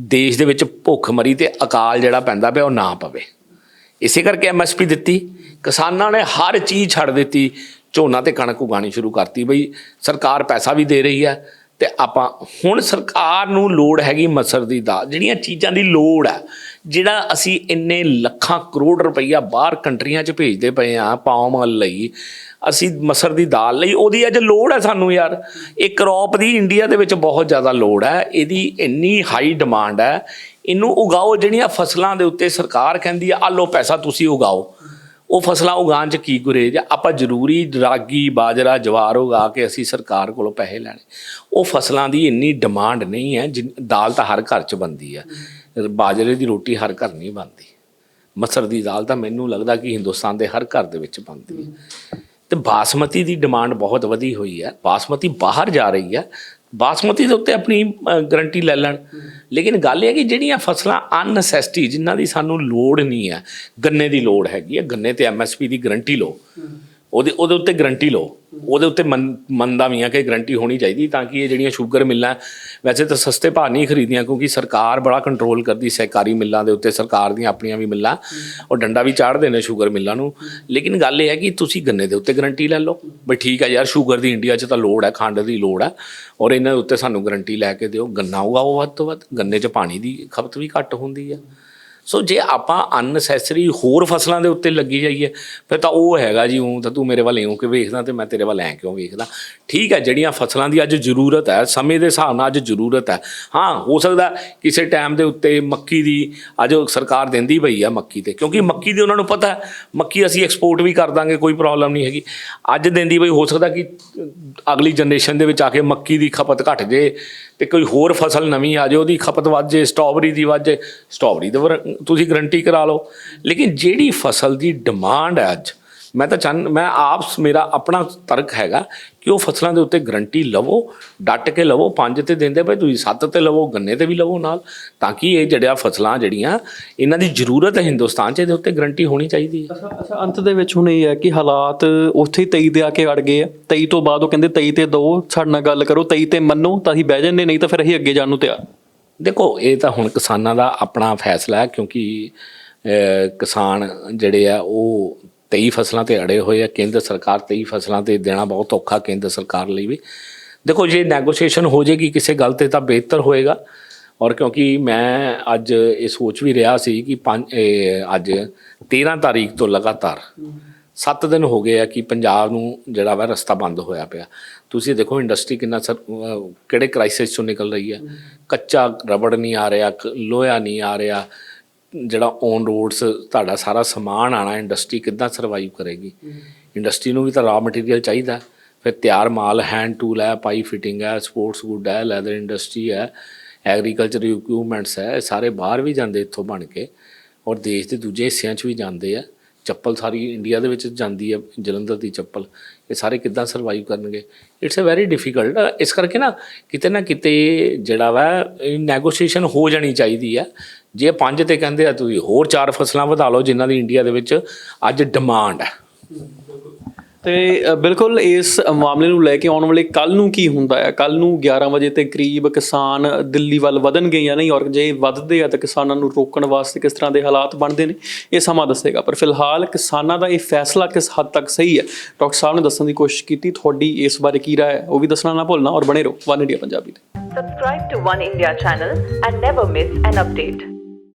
S1: ਦੇਸ਼ ਦੇ ਵਿੱਚ ਭੁੱਖਮਰੀ ਤੇ ਅਕਾਲ ਜਿਹੜਾ ਪੈਂਦਾ ਪਿਆ ਉਹ ਨਾ ਪਵੇ। ਇਸੇ ਕਰਕੇ ਐਮਐਸਪੀ ਦਿੱਤੀ। ਕਿਸਾਨਾਂ ਨੇ ਹਰ ਚੀਜ਼ ਛੱਡ ਦਿੱਤੀ। ਝੋਨਾ ਤੇ ਕਣਕ ਉਗਾਣੀ ਸ਼ੁਰੂ ਕਰਤੀ ਬਈ, ਸਰਕਾਰ ਪੈਸਾ ਵੀ ਦੇ ਰਹੀ ਹੈ ਤੇ ਆਪਾਂ, ਹੁਣ ਸਰਕਾਰ ਨੂੰ ਲੋੜ ਹੈਗੀ ਮਸਰ ਦੀ ਦਾਲ, ਜਿਹੜੀਆਂ ਚੀਜ਼ਾਂ ਦੀ ਲੋੜ ਹੈ, ਜਿਹੜਾ ਅਸੀਂ ਇੰਨੇ ਲੱਖਾਂ ਕਰੋੜ ਰੁਪਈਆ ਬਾਹਰ ਕੰਟਰੀਆਂ 'ਚ ਭੇਜਦੇ ਪਏ ਆ ਪਾਮ ਆਇਲ ਲਈ, ਅਸੀਂ ਮਸਰ ਦੀ ਦਾਲ ਲਈ, ਉਹਦੀ ਅੱਜ ਲੋੜ ਹੈ ਸਾਨੂੰ ਯਾਰ। ਇਹ ਕ੍ਰੌਪ ਦੀ ਇੰਡੀਆ ਦੇ ਵਿੱਚ ਬਹੁਤ ਜ਼ਿਆਦਾ ਲੋੜ ਹੈ, ਇਹਦੀ ਇੰਨੀ ਹਾਈ ਡਿਮਾਂਡ ਹੈ, ਇਹਨੂੰ ਉਗਾਓ ਜਿਹੜੀਆਂ ਫਸਲਾਂ ਦੇ ਉੱਤੇ ਸਰਕਾਰ ਕਹਿੰਦੀ ਆ ਆ ਲਓ ਪੈਸਾ ਤੁਸੀਂ ਉਗਾਓ। ਉਹ ਫਸਲਾਂ ਉਗਾਉਣ 'ਚ ਕੀ ਗੁਰੇਜ ਆ? ਆਪਾਂ ਜ਼ਰੂਰੀ ਰਾਗੀ, ਬਾਜਰਾ, ਜਵਾਰ ਉਗਾ ਕੇ ਅਸੀਂ ਸਰਕਾਰ ਕੋਲੋਂ ਪੈਸੇ ਲੈਣੇ। ਉਹ ਫਸਲਾਂ ਦੀ ਇੰਨੀ ਡਿਮਾਂਡ ਨਹੀਂ ਹੈ, ਜਿਨ- ਦਾਲ ਤਾਂ ਹਰ ਘਰ 'ਚ ਬਣਦੀ ਹੈ ਬਾਜਰੇ ਦੀ ਰੋਟੀ ਹਰ ਘਰ ਨਹੀਂ ਬਣਦੀ। ਮਸਰ ਦੀ ਦਾਲ ਤਾਂ ਮੈਨੂੰ ਲੱਗਦਾ ਕਿ ਹਿੰਦੁਸਤਾਨ ਦੇ ਹਰ ਘਰ ਦੇ ਵਿੱਚ ਬਣਦੀ ਹੈ ਤੇ ਬਾਸਮਤੀ ਦੀ ਡਿਮਾਂਡ ਬਹੁਤ ਵਧੀ ਹੋਈ ਹੈ ਬਾਸਮਤੀ ਬਾਹਰ ਜਾ ਰਹੀ ਹੈ ਬਾਸਮਤੀ ਦੇ ਉੱਤੇ ਆਪਣੀ ਗਾਰੰਟੀ ਲੈ ਲੈਣ। ਲੇਕਿਨ ਗੱਲ ਇਹ ਹੈ ਕਿ ਜਿਹੜੀਆਂ ਫਸਲਾਂ ਅਨਨੈਸੈਸਿਟੀ ਜਿਨ੍ਹਾਂ ਦੀ ਸਾਨੂੰ ਲੋੜ ਨਹੀਂ ਹੈ ਗੰਨੇ ਦੀ ਲੋੜ ਹੈਗੀ ਹੈ ਗੰਨੇ ਤੇ ਐਮਐਸਪੀ ਦੀ ਗਾਰੰਟੀ ਲਓ। ਉਹਦੇ ਉਹਦੇ ਉੱਤੇ ਗਰੰਟੀ ਲਓ। ਉਹਦੇ ਉੱਤੇ ਮੰਨ- ਮੰਨਦਾ ਵੀ ਆ ਕਿ ਗਰੰਟੀ ਹੋਣੀ ਚਾਹੀਦੀ ਤਾਂ ਕਿ ਇਹ ਜਿਹੜੀਆਂ ਸ਼ੂਗਰ ਮਿੱਲਾਂ, ਵੈਸੇ ਤਾਂ ਸਸਤੇ ਭਾਅ ਨਹੀਂ ਖਰੀਦੀਆਂ ਕਿਉਂਕਿ ਸਰਕਾਰ ਬੜਾ ਕੰਟਰੋਲ ਕਰਦੀ ਸਹਿਕਾਰੀ ਮਿੱਲਾਂ ਦੇ ਉੱਤੇ, ਸਰਕਾਰ ਦੀਆਂ ਆਪਣੀਆਂ ਵੀ ਮਿੱਲਾਂ। ਉਹ ਡੰਡਾ ਵੀ ਚਾੜਦੇ ਨੇ ਸ਼ੂਗਰ ਮਿੱਲਾਂ ਨੂੰ। ਲੇਕਿਨ ਗੱਲ ਇਹ ਹੈ ਕਿ ਤੁਸੀਂ ਗੰਨੇ ਦੇ ਉੱਤੇ ਗਰੰਟੀ ਲੈ ਲਓ। ਬਈ ਠੀਕ ਹੈ ਯਾਰ, ਸ਼ੂਗਰ ਦੀ ਇੰਡੀਆ 'ਚ ਤਾਂ ਲੋੜ ਹੈ, ਖੰਡ ਦੀ ਲੋੜ ਹੈ। ਔਰ ਇਹਨਾਂ ਦੇ ਉੱਤੇ ਸਾਨੂੰ ਗਰੰਟੀ ਲੈ ਕੇ ਦਿਓ। ਗੰਨਾ ਉਗਾਓ ਵੱਧ ਤੋਂ ਵੱਧ। ਗੰਨੇ 'ਚ ਪਾਣੀ ਦੀ ਖਪਤ ਵੀ ਘੱਟ ਹੁੰਦੀ ਹੈ। ਸੋ ਜੇ ਆਪਾਂ ਅਨਨੈਸੈਸਰੀ ਹੋਰ ਫਸਲਾਂ ਦੇ ਉੱਤੇ ਲੱਗੀ ਜਾਈਏ, ਫਿਰ ਤਾਂ ਉਹ ਹੈਗਾ ਜੀ ਉਹ ਤਾਂ ਤੂੰ ਮੇਰੇ ਵੱਲ ਇਉਂ ਕਿ ਵੇਖਦਾ ਤੇ ਮੈਂ ਤੇਰੇ ਵੱਲ ਐ ਕਿਉਂ ਵੇਖਦਾ। ਠੀਕ ਹੈ, ਜਿਹੜੀਆਂ ਫਸਲਾਂ ਦੀ ਅੱਜ ਜ਼ਰੂਰਤ ਹੈ, ਸਮੇਂ ਦੇ ਹਿਸਾਬ ਨਾਲ ਅੱਜ ਜ਼ਰੂਰਤ ਹੈ। ਹਾਂ, ਹੋ ਸਕਦਾ ਕਿਸੇ ਟਾਈਮ ਦੇ ਉੱਤੇ ਮੱਕੀ ਦੀ ਅੱਜ ਸਰਕਾਰ ਦਿੰਦੀ ਪਈ ਆ ਮੱਕੀ ਤੇ, ਕਿਉਂਕਿ ਮੱਕੀ ਦੀ ਉਹਨਾਂ ਨੂੰ ਪਤਾ ਹੈ, ਮੱਕੀ ਅਸੀਂ ਐਕਸਪੋਰਟ ਵੀ ਕਰ ਦਾਂਗੇ, ਕੋਈ ਪ੍ਰੋਬਲਮ ਨਹੀਂ ਹੈਗੀ। ਅੱਜ ਦਿੰਦੀ ਪਈ, ਹੋ ਸਕਦਾ ਕਿ ਅਗਲੀ ਜਨਰੇਸ਼ਨ ਦੇ ਵਿੱਚ ਆ ਕੇ ਮੱਕੀ ਦੀ ਖਪਤ ਘਟ ਜੇ ਤੇ ਕੋਈ ਹੋਰ ਫਸਲ ਨਵੀਂ ਆ ਜਾਏ, ਉਹਦੀ ਖਪਤ ਵੱਧ ਜੇ ਸਟ੍ਰਾਬੇਰੀ ਦੀ ਵੱਧ ਜੇ ਸਟ੍ਰਾਬੇਰੀ ਦੇ ਵਰ- ਤੁਸੀਂ ਗਰੰਟੀ ਕਰਾ ਲਓ। ਲੇਕਿਨ ਜਿਹੜੀ ਫਸਲ ਦੀ ਡਿਮਾਂਡ ਹੈ ਅੱਜ ਮੈਂ ਤਾਂ ਚਾਹੁੰ ਮੈਂ ਆਪ ਮੇਰਾ ਆਪਣਾ ਤਰਕ ਹੈਗਾ ਕਿ ਉਹ ਫਸਲਾਂ ਦੇ ਉੱਤੇ ਗਰੰਟੀ ਲਵੋ ਡੱਟ ਕੇ ਲਵੋ ਪੰਜ ਤੇ ਦਿੰਦੇ ਪਏ ਤੁਸੀਂ ਸੱਤ ਤੇ ਲਵੋ ਗੰਨੇ ਤੇ ਵੀ ਲਵੋ ਨਾਲ ਤਾਂ ਕਿ ਇਹ ਜਿਹੜੀਆਂ ਫਸਲਾਂ ਜਿਹੜੀਆਂ ਇਹਨਾਂ ਦੀ ਜ਼ਰੂਰਤ ਹੈ ਹਿੰਦੁਸਤਾਨ 'ਚ ਇਹਦੇ ਉੱਤੇ ਗਰੰਟੀ ਹੋਣੀ ਚਾਹੀਦੀ ਹੈ।
S2: ਅੱਛਾ ਅੰਤ ਦੇ ਵਿੱਚ ਹੁਣ ਇਹ ਹੈ ਕਿ ਹਾਲਾਤ ਉੱਥੇ ਹੀ 23 ਦੇ ਆ ਕੇ ਅੜ ਗਏ ਆ। 23 ਤੋਂ ਬਾਅਦ ਉਹ ਕਹਿੰਦੇ 23 ਤੇ ਦੋ ਸਾਡੇ ਨਾਲ ਗੱਲ ਕਰੋ 23 ਤੇ ਮੰਨੋ ਤਾਂ ਅਸੀਂ ਬਹਿ ਜੰਨੇ ਨਹੀਂ ਤਾਂ ਫਿਰ ਅਸੀਂ ਅੱਗੇ ਜਾਣ ਨੂੰ ਤਿਆਰ।
S1: ਦੇਖੋ ਇਹ ਤਾਂ ਹੁਣ ਕਿਸਾਨਾਂ ਦਾ ਆਪਣਾ ਫੈਸਲਾ ਹੈ ਕਿਉਂਕਿ ਕਿਸਾਨ ਜਿਹੜੇ ਆ ਉਹ 23 ਫਸਲਾਂ ਤੇ ਅੜੇ ਹੋਏ ਆ, ਕੇਂਦਰ ਸਰਕਾਰ 23 ਫਸਲਾਂ ਤੇ ਦੇਣਾ ਬਹੁਤ ਔਖਾ ਕੇਂਦਰ ਸਰਕਾਰ ਲਈ ਵੀ। ਦੇਖੋ, ਜੇ ਨੈਗੋਸ਼ੀਏਸ਼ਨ ਹੋ ਜਾਏਗੀ ਕਿਸੇ ਗੱਲ ਤੇ ਤਾਂ ਬਿਹਤਰ ਹੋਏਗਾ। ਔਰ ਕਿਉਂਕਿ ਮੈਂ ਅੱਜ ਇਹ ਸੋਚ ਵੀ ਰਿਹਾ ਸੀ ਕਿ ਪੰਜ ਅੱਜ 13 ਤਾਰੀਖ ਤੋਂ ਲਗਾਤਾਰ 7 ਦਿਨ ਹੋ ਗਏ ਆ ਕਿ ਪੰਜਾਬ ਨੂੰ ਜਿਹੜਾ ਵਾ ਰਸਤਾ ਬੰਦ ਹੋਇਆ ਪਿਆ। ਤੁਸੀਂ ਦੇਖੋ ਇੰਡਸਟਰੀ ਕਿੰਨਾ ਸਰ ਕਿਹੜੇ ਕ੍ਰਾਈਸਿਸ ਚੋਂ ਨਿਕਲ ਰਹੀ ਹੈ। ਕੱਚਾ ਰਬੜ ਨਹੀਂ ਆ ਰਿਹਾ, ਕ- ਲੋਹਾ ਨਹੀਂ ਆ ਰਿਹਾ। ਜਿਹੜਾ ਔਨ ਰੋਡਸ ਤੁਹਾਡਾ ਸਾਰਾ ਸਮਾਨ ਆਣਾ ਇੰਡਸਟਰੀ ਕਿੱਦਾਂ ਸਰਵਾਈਵ ਕਰੇਗੀ? ਇੰਡਸਟਰੀ ਨੂੰ ਵੀ ਤਾਂ ਰਾ ਮਟੀਰੀਅਲ ਚਾਹੀਦਾ। ਫਿਰ ਤਿਆਰ ਮਾਲ ਹੈਂਡ ਟੂਲ ਹੈ, ਪਾਈ ਫਿਟਿੰਗ ਹੈ ਸਪੋਰਟਸ ਗੁੱਡ ਹੈ ਲੈਦਰ ਇੰਡਸਟਰੀ ਹੈ ਐਗਰੀਕਲਚਰ ਇਕਵਿਪਮੈਂਟਸ ਹੈ, ਇਹ ਸਾਰੇ ਬਾਹਰ ਵੀ ਜਾਂਦੇ ਇੱਥੋਂ ਬਣ ਕੇ। ਔਰ ਦੇਸ਼ ਦੇ ਦੂਜੇ ਹਿੱਸਿਆਂ 'ਚ ਵੀ ਜਾਂਦੇ ਆ। ਚੱਪਲ ਸਾਰੀ ਇੰਡੀਆ ਦੇ ਵਿੱਚ ਜਾਂਦੀ ਹੈ ਜਲੰਧਰ ਦੀ ਚੱਪਲ। ਇਹ ਸਾਰੇ ਕਿੱਦਾਂ ਸਰਵਾਈਵ ਕਰਨਗੇ? ਇਟਸ ਅ ਵੈਰੀ ਡਿਫਿਕਲਟ ਇਸ ਕਰਕੇ ਨਾ ਕਿਤੇ ਨਾ ਕਿਤੇ ਜਿਹੜਾ ਵਾ ਨੈਗੋਸ਼ੀਏਸ਼ਨ ਹੋ ਜਾਣੀ ਚਾਹੀਦੀ ਹੈ ਜੇ ਪੰਜ ਤੇ ਕਹਿੰਦੇ ਆ ਤੁਸੀਂ ਹੋਰ ਚਾਰ ਫਸਲਾਂ ਵਧਾ ਲਓ ਜਿਨ੍ਹਾਂ ਦੀ ਇੰਡੀਆ ਦੇ ਵਿੱਚ ਅੱਜ ਡਿਮਾਂਡ ਹੈ
S2: ਤੇ ਬਿਲਕੁਲ ਇਸ ਮਾਮਲੇ ਨੂੰ ਲੈ ਕੇ ਆਉਣ ਵਾਲੇ ਕੱਲ ਨੂੰ ਕੀ ਹੁੰਦਾ ਹੈ ਕੱਲ ਨੂੰ 11 ਵਜੇ ਤੇ ਕਰੀਬ ਕਿਸਾਨ ਦਿੱਲੀ ਵੱਲ ਵਧਣਗੇ ਜਾਂ ਨਹੀਂ ਔਰ ਜੇ ਵੱਧਦੇ ਆ ਤਾਂ ਕਿਸਾਨਾਂ ਨੂੰ ਰੋਕਣ ਵਾਸਤੇ ਕਿਸ ਤਰ੍ਹਾਂ ਦੇ ਹਾਲਾਤ ਬਣਦੇ ਨੇ? ਇਹ ਸਮਾਂ ਦੱਸੇਗਾ ਪਰ ਫਿਲਹਾਲ ਕਿਸਾਨਾਂ ਦਾ ਇਹ ਫੈਸਲਾ ਕਿਸ ਹੱਦ ਤੱਕ ਸਹੀ ਹੈ? ਡਾਕਟਰ ਸਾਹਿਬ ਨੇ ਦੱਸਣ ਦੀ ਕੋਸ਼ਿਸ਼ ਕੀਤੀ ਤੁਹਾਡੀ ਇਸ ਬਾਰੇ ਕੀ ਰਾਏ ਹੈ? ਉਹ ਵੀ ਦੱਸਣਾ ਨਾ ਭੁੱਲਣਾ ਔਰ ਬਣੇ ਰਹੋ ਵਨ ਇੰਡੀਆ ਪੰਜਾਬੀ ਤੇ।
S3: Subscribe to One India channel and never miss an update.